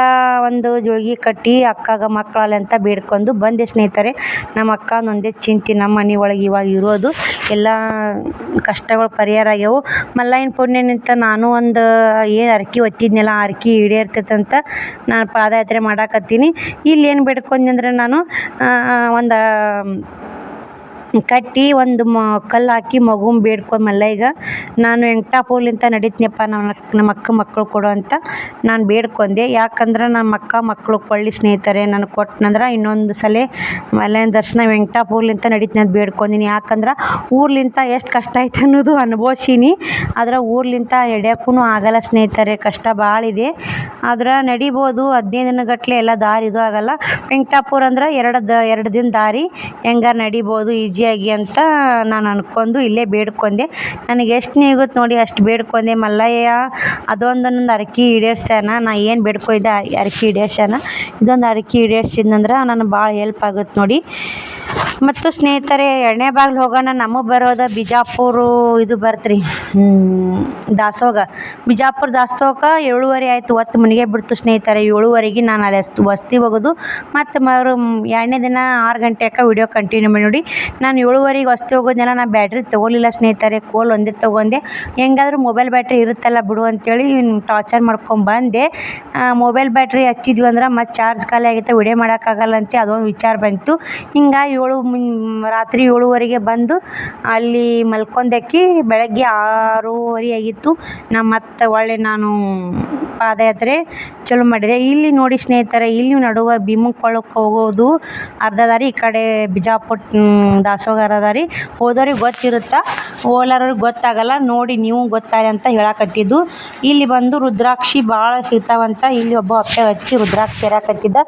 ಒಂದು ಜೋಳಿಗೆ ಕಟ್ಟಿ ಅಕ್ಕಗೆ ಮಕ್ಕಳಲ್ಲಿ ಅಂತ ಬೇಡ್ಕೊಂಡು ಬಂದೆ ಸ್ನೇಹಿತರೆ. ನಮ್ಮ ಅಕ್ಕ ಒಂದೇ ಚಿಂತೆ ನಮ್ಮ ಮನೆ ಒಳಗೆ ಇವಾಗ ಇರೋದು. ಎಲ್ಲ ಕಷ್ಟಗಳು ಪರಿಹಾರ ಆಗ್ಯಾವು. ಮಲ್ಲಯ್ಯನ ಪುಣ್ಯನಿಂತ ನಾನು ಒಂದು ಏನು ಹರ್ಕೆ ಹೊತ್ತಿದ್ನಲ್ಲ ಆ ಹರ್ಕೆ ಈಡೇರ್ತೈತಂತ ನಾನು ಪಾದಯಾತ್ರೆ ಮಾಡಾಕತ್ತೀನಿ. ಇಲ್ಲಿ ಏನು ಬೇಡ್ಕೊಂಡೆ ಅಂದ್ರೆ ನಾನು ಒಂದು ಕಟ್ಟಿ ಒಂದು ಮ, ಕಲ್ಲು ಹಾಕಿ ಮಗುನ ಬೇಡ್ಕೊಂಡು ಮಲ್ಲಯ್ಯಗೆ ನಾನು ವೆಂಕಟಾಪುರ್ಲಿಂದ ನಡಿತೀನಪ್ಪ ನಮ್ಮ ನಮ್ಮ ಅಕ್ಕ ಮಕ್ಕಳು ಕೊಡು ಅಂತ ನಾನು ಬೇಡ್ಕೊಂಡೆ. ಯಾಕಂದ್ರೆ ನಮ್ಮ ಅಕ್ಕ ಮಕ್ಕಳು ಕೊಳ್ಳಿ ಸ್ನೇಹಿತರೆ. ನನಗೆ ಕೊಟ್ನಂದ್ರೆ ಇನ್ನೊಂದು ಸಲ ಮಲ್ಲಯ್ಯನ ದರ್ಶನ ವೆಂಕಟಾಪುರ್ಲಿಂದ ನಡಿತೀನಿ ಅಂತ ಬೇಡ್ಕೊಂಡೀನಿ. ಯಾಕಂದ್ರೆ ಊರ್ಲಿಂತ ಎಷ್ಟು ಕಷ್ಟ ಐತೆ ಅನ್ನೋದು ಅನುಭವ್ಸೀನಿ ಆದ್ರೆ ಊರ್ಲಿಂತ ನಡ್ಯಕ್ಕೂ ಆಗಲ್ಲ ಸ್ನೇಹಿತರೆ. ಕಷ್ಟ ಭಾಳ ಇದೆ ಆದ್ರೆ ನಡಿಬೋದು. ಹದಿನೈದು ದಿನಗಟ್ಟಲೆ ಎಲ್ಲ ದಾರಿ ಇದು ಆಗಲ್ಲ. ವೆಂಕಟಾಪುರ ಅಂದ್ರೆ ಎರಡು ದ, ಎರಡು ದಿನ ದಾರಿ. ಹೆಂಗಾರು ನಡಿಬೋದು. ಈಜಿಯಾಗಿ ಅಂತ ನಾನು ಅನ್ಕೊಂಡು ಇಲ್ಲೇ ಬೇಡ್ಕೊಂಡೆ. ನನಗೆ ಎಷ್ಟು ನೀಗುತ್ತೆ ನೋಡಿ ಅಷ್ಟು ಬೇಡ್ಕೊಂಡೆ ಮಲ್ಲಯ್ಯ. ಅದೊಂದು ಹರಕೆ ಈಡೇರ್ಸ್ಯಾನ. ನಾ ಏನು ಬೇಡ್ಕೊಂಡಿದ್ದೆ ಹರಕೆ ಈಡೇರ್ಸ್ಯಾನ. ಇದೊಂದು ಹರಕೆ ಈಡೇರ್ಸಿದ್ನಂದ್ರೆ ನನಗೆ ಭಾಳ ಹೆಲ್ಪ್ ಆಗುತ್ತೆ ನೋಡಿ. ಮತ್ತು ಸ್ನೇಹಿತರೆ, ಎರಡನೇ ಬಾಗಿಲು ಹೋಗೋಣ. ನಮಗೆ ಬರೋದು ಬಿಜಾಪುರ ಇದು ಬರ್ತ್ರಿ. ದಾಸೋಗ. ಬಿಜಾಪುರ ದಾಸೋಗ ಏಳುವರೆ ಆಯಿತು. ಹೊತ್ತು ಮನೆಗೆ ಬಿಡ್ತು ಸ್ನೇಹಿತರೆ. ಏಳುವರೆಗೆ ನಾನು ಅಲ್ಲಿ ವಸ್ತಿ ಹೋಗೋದು. ಮತ್ತು ಮರು, ಎರಡನೇ ದಿನ ಆರು ಗಂಟೆಗೆ ವಿಡಿಯೋ ಕಂಟಿನ್ಯೂ ಮಾಡಿ. ನೋಡಿ ನಾನು ಏಳುವರೆಗೆ ಹೋಗೋ ಹೋಗೋದ್ನೆಲ್ಲ ನಾನು ಬ್ಯಾಟ್ರಿ ತೊಗೊಲಿಲ್ಲ ಸ್ನೇಹಿತರೆ ಕೋಲ್ ಒಂದೇ ತೊಗೊಂಡೆ. ಹೆಂಗಾದ್ರೂ ಮೊಬೈಲ್ ಬ್ಯಾಟ್ರಿ ಇರುತ್ತಲ್ಲ ಬಿಡು ಅಂತೇಳಿ ಟಾರ್ಚರ್ ಮಾಡ್ಕೊಂಬಂದೆ ಮೊಬೈಲ್ ಬ್ಯಾಟ್ರಿ ಹಚ್ಚಿದ್ವಿ ಅಂದ್ರೆ ಮತ್ತೆ ಚಾರ್ಜ್ ಖಾಲಿ ಆಗೈತೆ ವಿಡಿಯೋ ಮಾಡೋಕ್ಕಾಗಲ್ಲ ಅಂತ ಅದೊಂದು ವಿಚಾರ ಬಂತು. ಹಿಂಗೆ ಏಳು ರಾತ್ರಿ ಏಳುವರೆಗೆ ಬಂದು ಅಲ್ಲಿ ಮಲ್ಕೊಂಡಾಕಿ ಬೆಳಗ್ಗೆ ಆರೂವರೆ ಆಗಿತ್ತು. ನಾ ಮತ್ತೆ ಒಳ್ಳೆ ನಾನು ಪಾದಯಾತ್ರೆ ಚಾಲೂ ಮಾಡಿದೆ. ಇಲ್ಲಿ ನೋಡಿ ಸ್ನೇಹಿತರೆ, ಇಲ್ಲಿ ನಡುವೆ ಭೀಮನ ಕೊಳ್ಳಕ್ಕೆ ಹೋಗೋದು ಅರ್ಧ ದಾರಿ ಈ ಕಡೆ ಬಿಜಾಪುರ ದಾಸೋಗ ಅದ ರೀ? ಹೋದವ್ರಿಗೆ ಗೊತ್ತಿರುತ್ತೆ? ಹೋಲಾರವ್ರಿಗೆ ಗೊತ್ತಾಗಲ್ಲ. ನೋಡಿ, ನೀವು ಗೊತ್ತಾಗಲಿ ಅಂತ ಹೇಳಕತ್ತಿದ್ದು. ಇಲ್ಲಿ ಬಂದು ರುದ್ರಾಕ್ಷಿ ಭಾಳ ಸಿಗ್ತಾವಂತ. ಇಲ್ಲಿ ಒಬ್ಬ ಅಪ್ಪ ಹಚ್ಚಿ ರುದ್ರಾಕ್ಷಿ ಸೇರಾಕತ್ತಿದ್ದ.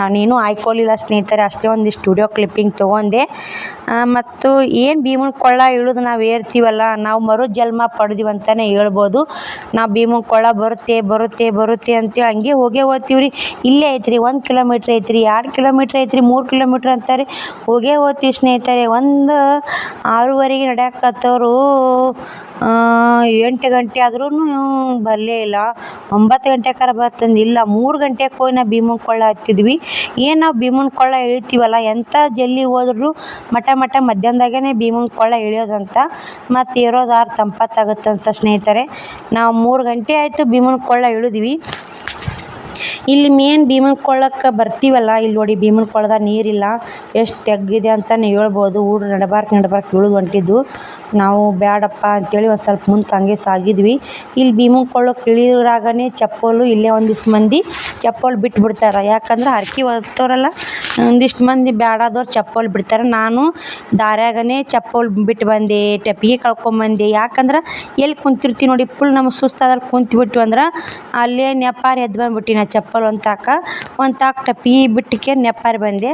ನಾನೇನು ಆಯ್ಕೊಲಿಲ್ಲ ಸ್ನೇಹಿತರೆ. ಅಷ್ಟೇ ಒಂದು ಸ್ಟುಡಿಯೋ ಕ್ಲಿಪ್ಪಿಂಗ್ ತೊಗೊಂಡೆ. ಮತ್ತು ಏನು ಭೀಮನ ಕೊಳ್ಳ ಇಳಿದು ನಾವು ಏರ್ತೀವಲ್ಲ, ನಾವು ಮರು ಜನ್ಮ ಅಂತಲೇ ಹೇಳ್ಬೋದು. ನಾವು ಭೀಮನ ಕೊಳ್ಳ ಬರುತ್ತೆ ಬರುತ್ತೆ ಬರುತ್ತೆ ಅಂತೇಳಿ ಹಂಗೆ ಹೋಗೇ ಹೋಗ್ತೀವಿ ರೀ ಇಲ್ಲೇ ಐತ್ರಿ, ಒಂದು ಕಿಲೋಮೀಟ್ರ್ ಐತ್ರಿ, ಎರಡು ಕಿಲೋಮೀಟ್ರ್ ಐತ್ರಿ, ಮೂರು ಕಿಲೋಮೀಟ್ರ್ ಅಂತಾರೆ. ಹೋಗೇ ಹೋಗ್ತೀವಿ ಸ್ನೇಹಿತರೆ. ಒಂದು ಆರೂವರೆಗೆ ನಡ್ಯಾಕತ್ತವ್ರು ಎಂಟು ಗಂಟೆ ಆದ್ರೂ ಬರಲೇ ಇಲ್ಲ. ಒಂಬತ್ತು ಗಂಟೆಗಾರ ಬರ್ತಂದು ಇಲ್ಲ. ಮೂರು ಗಂಟೆಗೆ ಹೋಗಿ ನಾವು ಭೀಮನ ಕೊಳ್ಳ ಹತ್ತಿದ್ವಿ. ಏನು ನಾವು ಭೀಮನ ಕೊಳ್ಳ ಇಳಿತೀವಲ್ಲ ಎಂಥ ಜಲ್ದಿ ಹೋದ್ರೂ ಮಟ ಮಟ ಮಧ್ಯಾಹ್ನದಾಗೇ ಭೀಮನ ಕೊಳ್ಳ ಇಳಿಯೋದಂತ ಮತ್ತು ಇರೋದು ಆರು ತಂಪತ್ತಾಗುತ್ತಂತ ಸ್ನೇಹಿತರೆ. ನಾವು ಮೂರು ಗಂಟೆ ಆಯಿತು ಭೀಮನ ಕೊಳ್ಳ ಇಳಿದ್ವಿ ಇಲ್ಲಿ ಮೇನ್ ಭೀಮನ ಕೊಳ್ಳಕ್ಕೆ ಬರ್ತೀವಲ್ಲ? ಇಲ್ಲಿ ನೋಡಿ ಭೀಮನ ಕೊಳ್ಳದಾಗ ನೀರಿಲ್ಲ. ಎಷ್ಟು ತೆಗ್ಗಿದೆ ಅಂತ ಹೇಳ್ಬೋದು. ಊರು ನಡಬಾರ್ಕ್ ನಡಬಾರ್ಕ್ ಇಳಿದು ಹೊಂಟಿದ್ದು ನಾವು ಬ್ಯಾಡಪ್ಪ ಅಂತೇಳಿ ಒಂದು ಸ್ವಲ್ಪ ಮುಂದೆ ಹಂಗೆ ಸಾಗಿದ್ವಿ. ಇಲ್ಲಿ ಭೀಮನ ಕೊಳ್ಳಕ್ಕೆ ಇಳಿಯೋರಾಗನೇ ಚಪ್ಪಲು ಇಲ್ಲೇ ಒಂದಿಷ್ಟು ಮಂದಿ ಚಪ್ಪಲ್ ಬಿಟ್ಟು ಬಿಡ್ತಾರೆ. ಯಾಕಂದ್ರೆ ಹರ್ಕೆ ಹೊತ್ತವ್ರಲ್ಲ, ಒಂದಿಷ್ಟು ಮಂದಿ ಬೇಡಾದವ್ರು ಚಪ್ಪಲ್ ಬಿಡ್ತಾರೆ. ನಾನು ದಾರ್ಯಾಗನೇ ಚಪ್ಪಲ್ ಬಿಟ್ಟು ಬಂದೆ, ಟೆಪ್ಪಿಗೆ ಕಳ್ಕೊಂಬಂದೆ ಯಾಕಂದ್ರೆ ಎಲ್ಲಿ ಕುಂತಿರ್ತೀವಿ ನೋಡಿ, ಫುಲ್ ನಮ್ಗೆ ಸುಸ್ತಾದ್ರೆ ಕುಂತ್ಬಿಟ್ವಿ ಅಂದ್ರೆ ಅಲ್ಲೇ ನೆಪಾರಿ ಎದ್ದು ಬಂದ್ಬಿಟ್ಟು ನಾ ಚಪ್ಪಲ್ ಒಂದು ತಾಕ ಒಂದು ತಾಕ ಟಪ್ಪಿ ಬಿಟ್ಟಕ್ಕೆ ನೆಪಾರಿ ಬಂದೆ.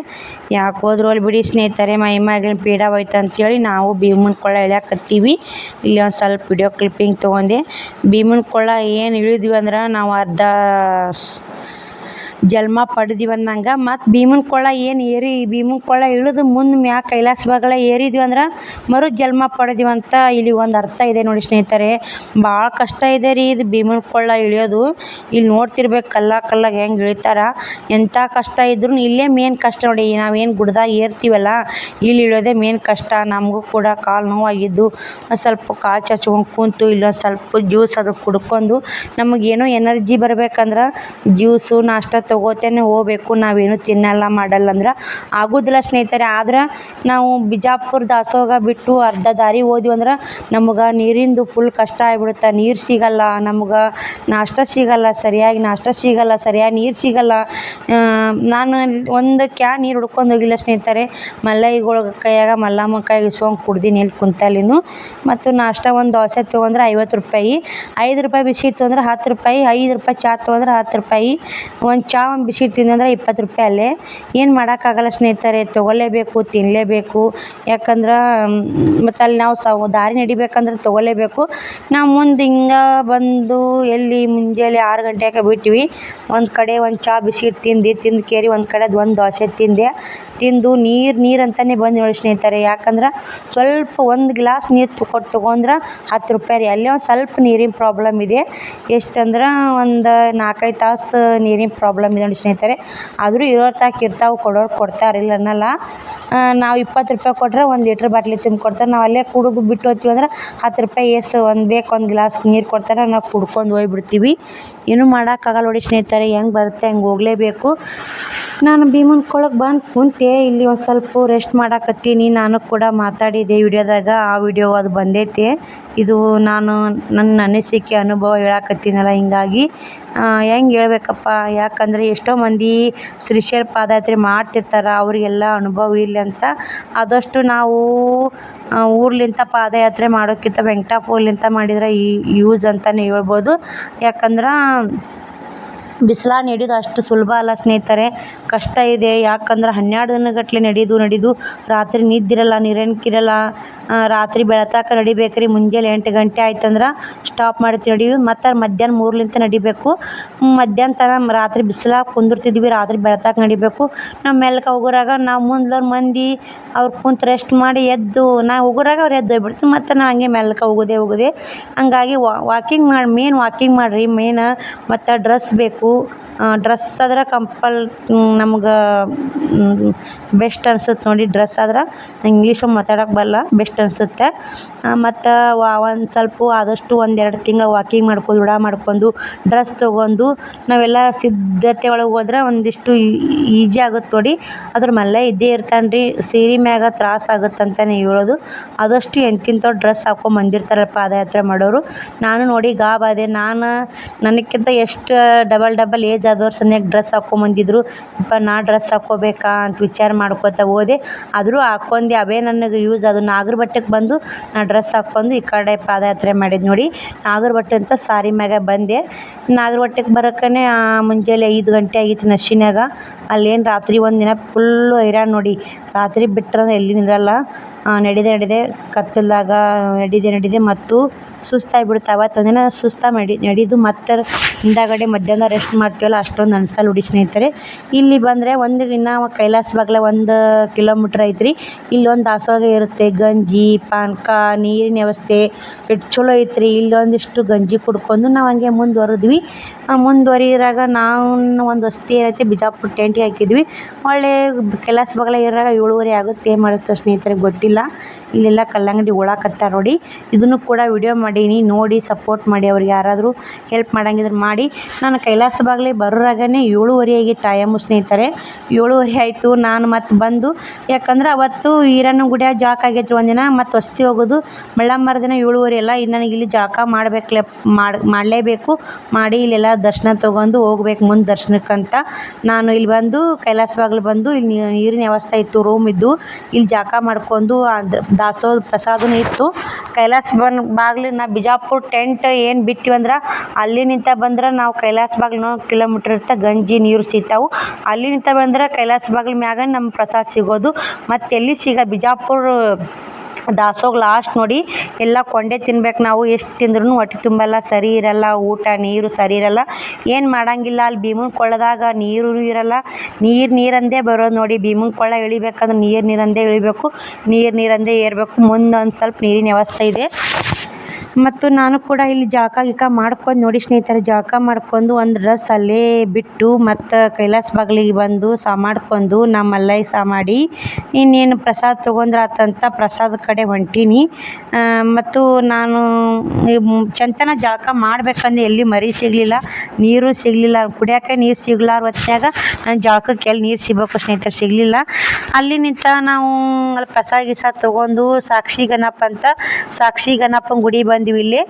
ಯಾಕೆ ಹೋದ್ರು ಅಲ್ಲಿ ಬಿಡಿ ಸ್ನೇಹಿತರೆ, ಮೈ ಮ್ಯಾಗಿನ ಪೀಡ ಹೋಯ್ತು ಅಂತೇಳಿ ನಾವು ಭೀಮನ ಕೊಳ್ಳ ಇಳಿಯಕ್ಕತ್ತೀವಿ ಇಲ್ಲಿ ಒಂದು ಸ್ವಲ್ಪ ವಿಡಿಯೋ ಕ್ಲಿಪ್ಪಿಂಗ್ ತೊಗೊಂಡೆ. ಭೀಮನ ಕೊಳ್ಳ ಏನು ಇಳಿದ್ವಿ ಅಂದ್ರೆ ನಾವು ಅರ್ಧ ಜನ್ಮ ಪಡೆದಿವಿ ಅನ್ನಂಗೆ ಮತ್ತು ಭೀಮನ ಕೊಳ್ಳ ಏನು ಏರಿ, ಭೀಮನ ಕೊಳ್ಳ ಇಳಿದು ಮುಂದೆ ಮ್ಯಾಲ ಕೈಲಾಸ ಬಾಗಲ ಏರಿದ್ವಿ ಅಂದ್ರೆ ಮರು ಜನ್ಮ ಪಡೆದಿವಿ ಅಂತ ಇಲ್ಲಿ ಒಂದು ಅರ್ಥ ಇದೆ ನೋಡಿ ಸ್ನೇಹಿತರೆ. ಭಾಳ ಕಷ್ಟ ಇದೆ ರೀ ಇದು ಭೀಮನ ಕೊಳ್ಳ ಇಳಿಯೋದು. ಇಲ್ಲಿ ನೋಡ್ತಿರ್ಬೇಕು ಕಲ್ಲ ಕಲ್ಲಾಗ ಹೆಂಗೆ ಇಳಿತಾರ. ಎಂಥ ಕಷ್ಟ ಇದ್ರೂ ಇಲ್ಲೇ ಮೇನ್ ಕಷ್ಟ ನೋಡಿ. ನಾವೇನು ಗುಡ್ದಾಗ ಏರ್ತೀವಲ್ಲ, ಇಲ್ಲಿ ಇಳಿಯೋದೇ ಮೇನ್ ಕಷ್ಟ. ನಮಗೂ ಕೂಡ ಕಾಲು ನೋವಾಗಿದ್ದು ಸ್ವಲ್ಪ ಕಾಲು ಚಾಚ್ಕೊಂಡು ಕೂತು ಇಲ್ಲೊಂದು ಸ್ವಲ್ಪ ಜ್ಯೂಸ್ ಅದು ಕುಡ್ಕೊಂಡು ನಮಗೇನೋ ಎನರ್ಜಿ ಬರ್ಬೇಕಂದ್ರೆ ಜ್ಯೂಸು, ನಾಷ್ಟ ತೊಗೋತೇನೆ, ಹೋಗ್ಬೇಕು, ನಾವೇನು ತಿನ್ನಲ್ಲ, ಮಾಡಲ್ಲ ಅಂದ್ರೆ ಆಗೋದಿಲ್ಲ ಸ್ನೇಹಿತರೆ. ಆದ್ರೆ ನಾವು ಬಿಜಾಪುರ ದಾಸೋಗ ಬಿಟ್ಟು ಅರ್ಧ ದಾರಿ ಹೋದ್ವಿ ಅಂದ್ರೆ ನಮಗೆ ನೀರಿಂದು ಫುಲ್ ಕಷ್ಟ ಆಗ್ಬಿಡುತ್ತೆ. ನೀರು ಸಿಗಲ್ಲ, ನಮ್ಗೆ ನಾಷ್ಟ ಸಿಗಲ್ಲ, ಸರಿಯಾಗಿ ನಾಷ್ಟ ಸಿಗಲ್ಲ, ಸರಿಯಾಗಿ ನೀರು ಸಿಗಲ್ಲ. ನಾನು ಒಂದು ಕ್ಯಾನ್ ನೀರು ಹುಡ್ಕೊಂಡು ಹೋಗಿಲ್ಲ ಸ್ನೇಹಿತರೆ. ಮಲ್ಲೈಗಳ ಕೈಯಾಗ ಮಲ್ಲಮ್ಮ ಕೈ ಇಸ್ಕೊಂಡು ಕುಡ್ದೀನಿ ಇಲ್ಲಿ ಕುಂತಲ್ಲಿನು. ಮತ್ತು ನಾಷ್ಟ ಒಂದು ದೋಸೆ ತೊಗೊಂಡ್ರೆ ಐವತ್ತು ರೂಪಾಯಿ, ಐದು ರೂಪಾಯಿ ಬಿಸಿ ಇತ್ತು ಅಂದ್ರೆ ಹತ್ತು ರೂಪಾಯಿ, ಐದು ರೂಪಾಯಿ ಚಾ ತೊಗೊಂಡ್ರೆ ಹತ್ತು ರೂಪಾಯಿ, ಒಂದು ಚಾ ಒಂದು ಬಿಸ್ಕಿಟ್ ತಿಂದಂದ್ರೆ ಇಪ್ಪತ್ತು ರೂಪಾಯಿ ಅಲ್ಲೇ. ಏನು ಮಾಡೋಕ್ಕಾಗಲ್ಲ ಸ್ನೇಹಿತರೆ, ತೊಗೊಳ್ಳೇಬೇಕು ತಿನ್ನಲೇಬೇಕು ಯಾಕಂದ್ರೆ ಮತ್ತು ಅಲ್ಲಿ ನಾವು ಸಾವು ದಾರಿ ನಡಿಬೇಕಂದ್ರೆ ತೊಗೊಳ್ಳೇಬೇಕು. ನಾವು ಮುಂದೆ ಹಿಂಗೆ ಬಂದು ಎಲ್ಲಿ ಮುಂಜಾನೆ ಆರು ಗಂಟೆಗೆ ಬಿಟ್ವಿ, ಒಂದು ಕಡೆ ಒಂದು ಚಾ ಬಿಸ್ಕಿಟ್ ತಿಂದು ತಿಂದು ಕೇರಿ, ಒಂದು ಕಡೆದು ಒಂದು ದೋಸೆ ತಿಂದೆ. ತಿಂದು ನೀರು ನೀರು ಅಂತಲೇ ಬಂದು ನೋಡಿ ಸ್ನೇಹಿತರೆ. ಯಾಕಂದ್ರೆ, ಸ್ವಲ್ಪ ಒಂದು ಗ್ಲಾಸ್ ನೀರು ಕೊಟ್ಟು ತೊಗೊಂಡ್ರೆ ಹತ್ತು ರೂಪಾಯಿ ರೀ. ಅಲ್ಲೇ ಒಂದು ಸ್ವಲ್ಪ ನೀರಿನ ಪ್ರಾಬ್ಲಮ್ ಇದೆ. ಎಷ್ಟಂದ್ರೆ, ಒಂದು ನಾಲ್ಕೈದು ತಾಸು ನೀರಿನ ಪ್ರಾಬ್ಲಮ್ ಇದೆ ನೋಡಿ ಸ್ನೇಹಿತರೆ. ಆದರೂ ಇರೋತ್ತಾಕ ಇರ್ತಾವೆ ಕೊಡೋರು ಕೊಡ್ತಾರೆ, ಇಲ್ಲ ಅನ್ನಲ್ಲ. ನಾವು ಇಪ್ಪತ್ತು ರೂಪಾಯಿ ಕೊಟ್ಟರೆ ಒಂದು ಲೀಟ್ರ್ ಬಾಟ್ಲಿ ತುಂಬಿ ಕೊಡ್ತಾರೆ. ನಾವು ಅಲ್ಲೇ ಕುಡಿದು ಬಿಟ್ಟು ಹೋಗ್ತೀವಿ ಅಂದ್ರೆ ಹತ್ತು ರೂಪಾಯಿ ಎಸ್, ಒಂದು ಬೇಕು, ಒಂದು ಗ್ಲಾಸ್ ನೀರು ಕೊಡ್ತಾರೆ, ನಾವು ಕುಡ್ಕೊಂಡು ಹೋಗ್ಬಿಡ್ತೀವಿ. ಏನು ಮಾಡೋಕ್ಕಾಗಲ್ಲ ನೋಡಿ ಸ್ನೇಹಿತರೆ, ಹೆಂಗೆ ಬರುತ್ತೆ, ಹಂಗೆ ಹೋಗಲೇಬೇಕು. ನಾನು ಭೀಮನ್ ಕೊಳಗೆ ಬಂದು ಕುಂತೆ, ಇಲ್ಲಿ ಒಂದು ಸ್ವಲ್ಪ ರೆಸ್ಟ್ ಮಾಡಾಕತ್ತೀನಿ. ನಾನು ಕೂಡ ಮಾತಾಡಿದೆ ವಿಡಿಯೋದಾಗ, ಆ ವಿಡಿಯೋ ಅದು ಬಂದೈತೆ. ಇದು ನಾನು ನನ್ನ ಅನಿಸಿಕೆ, ಅನುಭವ ಹೇಳಾಕತ್ತೀನಲ್ಲ, ಹಿಂಗಾಗಿ. ಹೆಂಗೆ ಹೇಳ್ಬೇಕಪ್ಪ? ಯಾಕಂದರೆ ಎಷ್ಟೋ ಮಂದಿ ಶ್ರೀಶೈಲ ಪಾದಯಾತ್ರೆ ಮಾಡ್ತಿರ್ತಾರೆ, ಅವರಿಗೆಲ್ಲ ಅನುಭವ ಇರಲಿ ಅಂತ. ಆದಷ್ಟು ನಾವು ಊರ್ಲಿಂದ ಪಾದಯಾತ್ರೆ ಮಾಡೋಕ್ಕಿಂತ ವೆಂಕಟಾಪುರ್ಲಿಂದ ಮಾಡಿದ್ರೆ ಯೂಸ್ ಅಂತಲೇ ಹೇಳ್ಬೋದು. ಯಾಕಂದ್ರೆ ಬಿಸ್ಲಾಗ ನಡೆಯೋದು ಅಷ್ಟು ಸುಲಭ ಅಲ್ಲ ಸ್ನೇಹಿತರೆ. ಕಷ್ಟ ಇದೆ. ಯಾಕಂದ್ರೆ ಹನ್ನೆರಡು ದಿನಗಟ್ಟಲೆ ನಡೆದು ನಡೆದು ರಾತ್ರಿ ನಿದ್ದಿರಲ್ಲ ನೀರೇನ್ಕಿರಲ್ಲ ರಾತ್ರಿ ಬೆಳತಾಕ ನಡಿಬೇಕು ರೀ ಮುಂಜಾನೆ ಎಂಟು ಗಂಟೆ ಆಯ್ತಂದ್ರೆ ಸ್ಟಾಪ್ ಮಾಡ್ತೀವಿ. ನಡೀವಿ. ಮತ್ತು ಮಧ್ಯಾಹ್ನ ಮೂರ್ಲಿಂದ ನಡಿಬೇಕು. ಮಧ್ಯಾಹ್ನ ಥರ ರಾತ್ರಿ ಬಿಸ್ಲಾಗ ಕುಂದಿರ್ತಿದ್ವಿ. ರಾತ್ರಿ ಬೆಳತಾಕ ನಡಿಬೇಕು. ನಾವು ಮೆಲ್ಕ ಹೋಗೋರಾಗ ನಾವು ಮುಂದ್ಲೋರ್ ಮಂದಿ ಅವ್ರು ಕುಂತು ರೆಸ್ಟ್ ಮಾಡಿ ಎದ್ದು ನಾವು ಹೋಗೋರಾಗ ಅವ್ರು ಎದ್ದು ಹೋಗ್ಬಿಡ್ತು ಮತ್ತು ನಾವು ಹಂಗೆ ಮೆಲ್ಕ ಹೋಗೋದೇ ಹೋಗೋದೇ. ಹಂಗಾಗಿ ವಾಕಿಂಗ್ ಮಾಡಿ ಮೇನ್ ವಾಕಿಂಗ್ ಮಾಡಿರಿ. ಮೇನ ಮತ್ತು ಡ್ರೆಸ್ ಬೇಕು. Gracias. ಡ್ರೆಸ್ ಆದ್ರೆ ಕಂಪಲ್ ನಮ್ಗೆ ಬೆಸ್ಟ್ ಅನ್ಸುತ್ತೆ ನೋಡಿ ಡ್ರೆಸ್ ಆದ್ರೆ ಇಂಗ್ಲೀಷು ಮಾತಾಡೋಕೆ ಬರಲ್ಲ ಬೆಸ್ಟ್ ಅನ್ಸುತ್ತೆ. ಮತ್ತು ಒಂದು ಸ್ವಲ್ಪ ಆದಷ್ಟು ಒಂದೆರಡು ತಿಂಗಳು ವಾಕಿಂಗ್ ಮಾಡ್ಕೊಂಡು, ಉಡಾ ಮಾಡ್ಕೊಂಡು ಡ್ರೆಸ್ ತೊಗೊಂಡು, ನಾವೆಲ್ಲ ಸಿದ್ಧತೆ ಒಳಗೆ ಹೋದ್ರೆ ಒಂದಿಷ್ಟು ಈಜಿ ಆಗುತ್ತೆ ನೋಡಿ. ಅದ್ರ ಮಲ್ಲೆ ಇದ್ದೇ ಇರ್ತಾನೆ ರೀ ಸೀರೆ ಮ್ಯಾಗ ತ್ರಾಸ ಆಗುತ್ತೆ ಅಂತಲೇ ಹೇಳೋದು. ಆದಷ್ಟು ಎಂತಿಂಥವ್ರು ಡ್ರೆಸ್ ಹಾಕೊಂಡು ಬಂದಿರ್ತಾರೆ ಪಾದಯಾತ್ರೆ ಮಾಡೋರು. ನಾನು ನೋಡಿ ಗಾಬಾದೆ ನಾನು ನನಗಿಂತ ಎಷ್ಟು ಡಬಲ್ ಡಬಲ್ ಏಜ್ ಆದವ್ರು ಸನಿಯಾಗಿ ಡ್ರೆಸ್ ಹಾಕ್ಕೊಂಬಂದಿದ್ರು ಅಪ್ಪ ನಾ ಡ್ರೆಸ್ ಹಾಕೋಬೇಕಾ ಅಂತ ವಿಚಾರ ಮಾಡ್ಕೋತ ಹೋದೆ. ಆದರೂ ಹಾಕ್ಕೊಂಡೆ ಅವೇ ನನಗೆ ಯೂಸ್ ಅದು. ನಾಗರ ಬಟ್ಟೆಗೆ ಬಂದು ನಾ ಡ್ರೆಸ್ ಹಾಕ್ಕೊಂಡು ಈ ಕಡೆ ಪಾದಯಾತ್ರೆ ಮಾಡಿದ್ದು ನೋಡಿ. ನಾಗರ ಬಟ್ಟೆ ಅಂತ ಸಾರಿ ಮ್ಯಾಗ ಬಂದೆ. ನಾಗರ ಬಟ್ಟೆಗೆ ಬರೋಕ್ಕೇ ಮುಂಜಾನೆ ಐದು ಗಂಟೆ ಆಗಿತ್ತು ನಶಿನಾಗ ಅಲ್ಲೇನು ರಾತ್ರಿ ಒಂದು ದಿನ ಫುಲ್ಲು ಹೈರಾಣ ನೋಡಿ. ರಾತ್ರಿ ಬಿಟ್ಟರೆ ಎಲ್ಲಿ ನಿಂದ್ರಲ್ಲ. ನಡೆದೆ ನಡೆದೆ ಕತ್ತಲಾಗ ನಡೆದೆ ನಡೆದೆ ಮತ್ತು ಸುಸ್ತಾಗ್ಬಿಡ್ತು ಅವತ್ತು ಒಂದಿನ ಸುಸ್ತಾಗಿ ಮಾಡಿ ನಡೆದು ಮತ್ತೆ ಹಿಂದಗಡೆ ಮಧ್ಯಾಹ್ನ ರೆಸ್ಟ್ ಮಾಡ್ತೀವಲ್ಲ, ಅಷ್ಟೊಂದು ಅನ್ಸಲ್ಲ ಹುಡಿ ಸ್ನೇಹಿತರೆ. ಇಲ್ಲಿ ಬಂದರೆ ಒಂದು ಇನ್ನು ಕೈಲಾಸ ಬಾಗ್ಲ ಒಂದು ಕಿಲೋಮೀಟ್ರ್ ಐತ್ರಿ. ಇಲ್ಲೊಂದು ದಾಸೋಹ ಇರುತ್ತೆ, ಗಂಜಿ ಪಾನಕ ನೀರಿನ ವ್ಯವಸ್ಥೆ ಎಷ್ಟು ಚಲೋ ಐತ್ರಿ. ಇಲ್ಲೊಂದಿಷ್ಟು ಗಂಜಿ ಕುಡ್ಕೊಂಡು ನಾವು ಹಂಗೆ ಮುಂದುವರೆದ್ವಿ. ಮುಂದುವರಿಯುವಾಗ ನಾವು ಒಂದು ವಸ್ತಿ ಏನೈತೆ, ಬಿಜಾಪುರ ಟೆಂಟಿಗೆ ಹಾಕಿದ್ವಿ. ಒಳ್ಳೆ ಕೈಲಾಸ ಬಾಗ್ಲ ಇರೋಾಗ ಏಳುವರೆ ಆಗುತ್ತೆ, ಏನು ಮಾಡುತ್ತೆ ಸ್ನೇಹಿತರೆ ಗೊತ್ತಿಲ್ಲ. ಇಲ್ಲೆಲ್ಲ ಕಲ್ಲಂಗಡಿ ಉಳಾಕತ್ತಾರ ನೋಡಿ. ಇದನ್ನು ಕೂಡ ವಿಡಿಯೋ ಮಾಡೀನಿ. ನೋಡಿ ಸಪೋರ್ಟ್ ಮಾಡಿ ಅವ್ರಿಗೆ ಯಾರಾದರೂ ಹೆಲ್ಪ್ ಮಾಡಂಗಿದ್ರೆ ಮಾಡಿ. ನಾನು ಕೈಲಾಸ ಬರೋರಾಗನೇ ಏಳುವರೆ ಆಗಿ ಟೈಮು ಸ್ನೇಹಿತರೆ. ಏಳುವರೆ ಆಯಿತು. ನಾನು ಮತ್ತೆ ಬಂದು, ಯಾಕಂದ್ರೆ ಅವತ್ತು ಈರಣ್ಣ ಗುಡಿಯ ಜಳಕ ಆಗೈತ್ರಿ ಒಂದಿನ ಮತ್ತು ವಸ್ತಿ ಹೋಗೋದು ಮಳ್ಳಮ್ಮರ ದಿನ ಏಳುವರೆ ಎಲ್ಲ ಇನ್ನು ನನಗೆ ಇಲ್ಲಿ ಜಳಕ ಮಾಡಬೇಕಲೆ, ಮಾಡಿ, ಮಾಡಲೇಬೇಕು. ಮಾಡಿ ಇಲ್ಲೆಲ್ಲ ದರ್ಶನ ತೊಗೊಂಡು ಹೋಗ್ಬೇಕು ಮುಂದೆ ದರ್ಶನಕ್ಕಂತ. ನಾನು ಇಲ್ಲಿ ಬಂದು, ಕೈಲಾಸ ಬಾಗ್ಲು ಬಂದು, ಇಲ್ಲಿ ನೀರಿನ ವ್ಯವಸ್ಥೆ ಇತ್ತು ರೂಮ್ ಇದ್ದು, ಇಲ್ಲಿ ಜಳಕ ಮಾಡ್ಕೊಂಡು ಅದು ದಾಸೋಹ ಪ್ರಸಾದನೂ ಇತ್ತು. ಕೈಲಾಸ ಬನ್ ನಾ ಬಿಜಾಪುರ ಟೆಂಟ್ ಏನು ಅಲ್ಲಿ ನಿಂತ ಬಂದ್ರೆ ನಾವು ಕೈಲಾಸ ಬಾಗ್ಲು ಕಿಲೋಮೀಟ್ರ್ ಇರುತ್ತೆ ಗಂಜಿ, ನೀರು ಸಿಗ್ತಾವೆ ಅಲ್ಲಿನಿಂದ ಬಂದ್ರೆ ಕೈಲಾಸ ಬಾಗ್ಲು ಮ್ಯಾಗ ನಮ್ಮ ಪ್ರಸಾದ ಸಿಗೋದು. ಮತ್ತೆ ಎಲ್ಲಿ ಸಿಗ ಬಿಜಾಪುರ ದಾಸೋಹ ಲಾಸ್ಟ್ ನೋಡಿ ಎಲ್ಲ ಕೊಂಡೆ ತಿನ್ಬೇಕು ನಾವು, ಎಷ್ಟು ತಿಂದ್ರೂ ಹೊಟ್ಟೆ ತುಂಬಲ್ಲ ಸರಿ ಇರಲ್ಲ, ಊಟ, ನೀರು ಸರಿ ಇರಲ್ಲ. ಏನು ಮಾಡಂಗಿಲ್ಲ, ಅಲ್ಲಿ ಭೀಮನ ಕೊಳ್ಳದಾಗ ನೀರು ಇರಲ್ಲ. ನೀರು ನೀರಂದೇ ಬರೋದು ನೋಡಿ, ಭೀಮನ ಕೊಳ್ಳ ಇಳಿಬೇಕಂದ್ರೆ ನೀರು ನೀರಂದೇ ಇಳಿಬೇಕು ನೀರು ನೀರಂದೇ ಏರಬೇಕು. ಮುಂದೆ ಒಂದು ಸ್ವಲ್ಪ ನೀರಿನ ವ್ಯವಸ್ಥೆ ಇದೆ. ಮತ್ತು ನಾನು ಕೂಡ ಇಲ್ಲಿ ಜಳಕ ಗಿಳಕ ಮಾಡ್ಕೊಂಡು ನೋಡಿ ಸ್ನೇಹಿತರೆ ಜಳಕ ಮಾಡ್ಕೊಂಡು ಒಂದು ಡ್ರೆಸ್ ಅಲ್ಲೇ ಬಿಟ್ಟು ಮತ್ತು ಕೈಲಾಸ ಬಾಗಿಲಿಗೆ ಬಂದು ಸಹ ಮಾಡ್ಕೊಂಡು ನಮ್ಮ ಮಲ್ಲಯ್ಯ ಸಹ ಮಾಡಿ ಇನ್ನೇನು ಪ್ರಸಾದ ತೊಗೊಂಡ್ರಾತಂತ ಪ್ರಸಾದ ಕಡೆ ಹೊಂಟೀನಿ. ಮತ್ತು ನಾನು ಚಂತನ ಜಳಕ ಮಾಡಬೇಕಂದ್ರೆ ಎಲ್ಲಿ ಮರಿ ಸಿಗಲಿಲ್ಲ, ನೀರು ಸಿಗಲಿಲ್ಲ, ಕುಡಿಯೋಕೆ ನೀರು ಸಿಗ್ಲಾರ ಹೊತ್ನ್ಯಾಗ ನಾನು ಜಳಕಕ್ಕೆ ಎಲ್ಲಿ ನೀರು ಸಿಗಬೇಕು ಸ್ನೇಹಿತರೆ, ಸಿಗಲಿಲ್ಲ. ಅಲ್ಲಿ ನಿಂತ ನಾವು ಅಲ್ಲಿ ಪ್ರಸಾದ ಗಿಸಾದ ತೊಗೊಂಡು ಸಾಕ್ಷಿ ಗಣಪ ಅಂತ, ಸಾಕ್ಷಿ ಗಣಪನ ಗುಡಿ ಬಂದ್ವಿ ಇಲ್ಲಿ.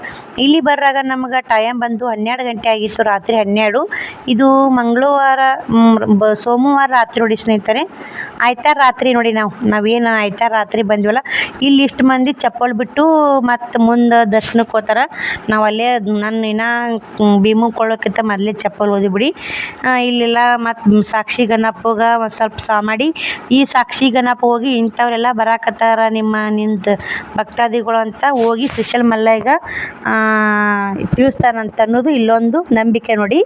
ಇಲ್ಲಿ ಬರಾಗ ನಮ್ಗೆ ಟೈಮ್ ಬಂದು ಹನ್ನೆರಡು ಗಂಟೆ ಆಗಿತ್ತು, ರಾತ್ರಿ ಹನ್ನೆರಡು. ಇದು ಮಂಗಳವಾರ ಸೋಮವಾರ ರಾತ್ರಿ ನೋಡಿ ಸ್ನೇಹಿತರೆ. ಆಯ್ತಾ ರಾತ್ರಿ ನೋಡಿ ನಾವು. ನಾವೇನು ಆಯ್ತಾ ರಾತ್ರಿ ಬಂದ್ವಲ್ಲ. ಇಲ್ಲಿ ಇಷ್ಟು ಮಂದಿ ಚಪ್ಪಲ್ ಬಿಟ್ಟು ಮತ್ತು ಮುಂದೆ ದರ್ಶನಕ್ಕೆ ಹೋತಾರ. ನಾವು ಅಲ್ಲೇ ನನ್ನ ಇನ್ನೂ ಭೀಮು ಕೊಳ್ಳೋಕ್ಕಿಂತ ಮೊದಲೇ ಚಪ್ಪಲ್ ಓದಿ ಬಿಡಿ. ಇಲ್ಲೆಲ್ಲ ಮತ್ತು ಸಾಕ್ಷಿ ಗಣಪಗೆ ಒಂದು ಸ್ವಲ್ಪ ಸಾ ಮಾಡಿ. ಈ ಸಾಕ್ಷಿ ಗಣಪ ಹೋಗಿ ಇಂಥವರೆಲ್ಲ ಬರಾಕತ್ತಾರ ನಿಮ್ಮ ನಿಂತ ಭಕ್ತಾದಿಗಳು ಅಂತ ಹೋಗಿ ಸ್ಪೆಷಲ್ ಮಲ್ಲಯ್ಯಗೆ ತಿಳಿಸ್ತಾರಂತ ಅನ್ನೋದು ಇಲ್ಲೊಂದು ನಂಬಿಕೆ ನೋಡಿ.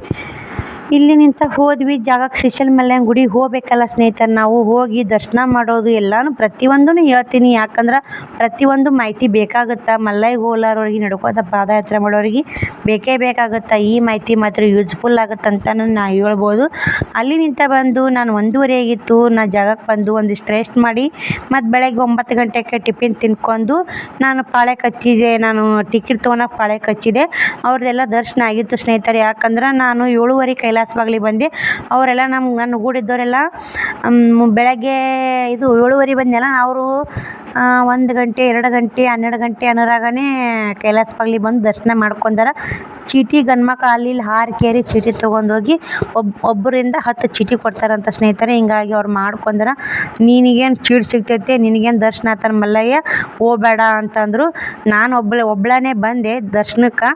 ಇಲ್ಲಿ ನಿಂತ ಹೋದ್ವಿ. ಜಾಗಕ್ಕೆ ಶ್ರೀಶೈಲ ಮಲ್ಲಯ್ಯನ ಗುಡಿಗೆ ಹೋಗ್ಬೇಕಲ್ಲ ಸ್ನೇಹಿತರೆ. ನಾವು ಹೋಗಿ ದರ್ಶನ ಮಾಡೋದು ಎಲ್ಲಾನು ಪ್ರತಿಯೊಂದೂ ಹೇಳ್ತೀನಿ. ಯಾಕಂದ್ರೆ ಪ್ರತಿಯೊಂದು ಮಾಹಿತಿ ಬೇಕಾಗುತ್ತೆ? ಮಲ್ಲೈ ಹೋಲಾರವ್ರಿಗೆ, ನಡ್ಕೋತ ಪಾದಯಾತ್ರೆ ಮಾಡೋರಿಗೆ ಬೇಕೇ ಬೇಕಾಗುತ್ತೆ? ಈ ಮಾಹಿತಿ ಮಾತ್ರ ಯೂಸ್ಫುಲ್ ಆಗುತ್ತೆ ಅಂತಲೂ ನಾ ಹೇಳ್ಬೋದು. ಅಲ್ಲಿ ನಿಂತ ಬಂದು ನಾನು ಒಂದೂವರೆ ಆಗಿತ್ತು. ನಾ ಜಾಗಕ್ಕೆ ಬಂದು ಒಂದಿಷ್ಟು ರೆಸ್ಟ್ ಮಾಡಿ ಮತ್ತು ಬೆಳಗ್ಗೆ ಒಂಬತ್ತು ಗಂಟೆಗೆ ಟಿಫಿನ್ ತಿನ್ಕೊಂಡು ನಾನು ಪಾಳೆ ಕಚ್ಚಿದೆ. ನಾನು ಟಿಕೆಟ್ ತೊಗೊಳಕ್ಕೆ ಪಾಳೆ ಕಚ್ಚಿದೆ. ಅವ್ರದ್ದೆಲ್ಲ ದರ್ಶನ ಆಗಿತ್ತು ಸ್ನೇಹಿತರೆ. ಯಾಕಂದ್ರೆ ನಾನು ಏಳುವರೆ ಕೈಲಾಸ ಬಾಗಿಲಿಗೆ ಬಂದು ಅವರೆಲ್ಲ ನಮ್ಮ ನನ್ನ ಗೂಡಿದ್ದವರೆಲ್ಲ ಬೆಳಗ್ಗೆ ಇದು ಏಳುವರೆ ಬಂದ್ನಲ್ಲ ಅವರು ಒಂದು ಗಂಟೆ, ಎರಡು ಗಂಟೆ, ಹನ್ನೆರಡು ಗಂಟೆ ಅನ್ನೋರಾಗನೇ ಕೈಲಾಸ ಬಾಗಿಲಿಗೆ ಬಂದು ದರ್ಶನ ಮಾಡ್ಕೊಂಡಾರ. ಚೀಟಿ ಗಂಡು ಮಕ್ಳು ಅಲ್ಲಿ ಇಲ್ಲಿ ಹಾರಿ ಕೇರಿ ಚೀಟಿ ತೊಗೊಂಡೋಗಿ ಒಬ್ಬ ಒಬ್ಬರಿಂದ ಹತ್ತು ಚೀಟಿ ಕೊಡ್ತಾರಂತ ಸ್ನೇಹಿತರೆ. ಹಿಂಗಾಗಿ ಅವ್ರು ಮಾಡ್ಕೊಂಡ್ರೆ, ನಿನಗೇನು ಚೀಟಿ ಸಿಗ್ತೈತೆ, ನಿನಗೇನು ದರ್ಶನ ಆತನ ಮಲ್ಲಯ್ಯ, ಹೋಗ್ಬೇಡ ಅಂತಂದರು. ನಾನು ಒಬ್ಳೆ ಒಬ್ಳೇ ಬಂದೆ ದರ್ಶನಕ್ಕೆ.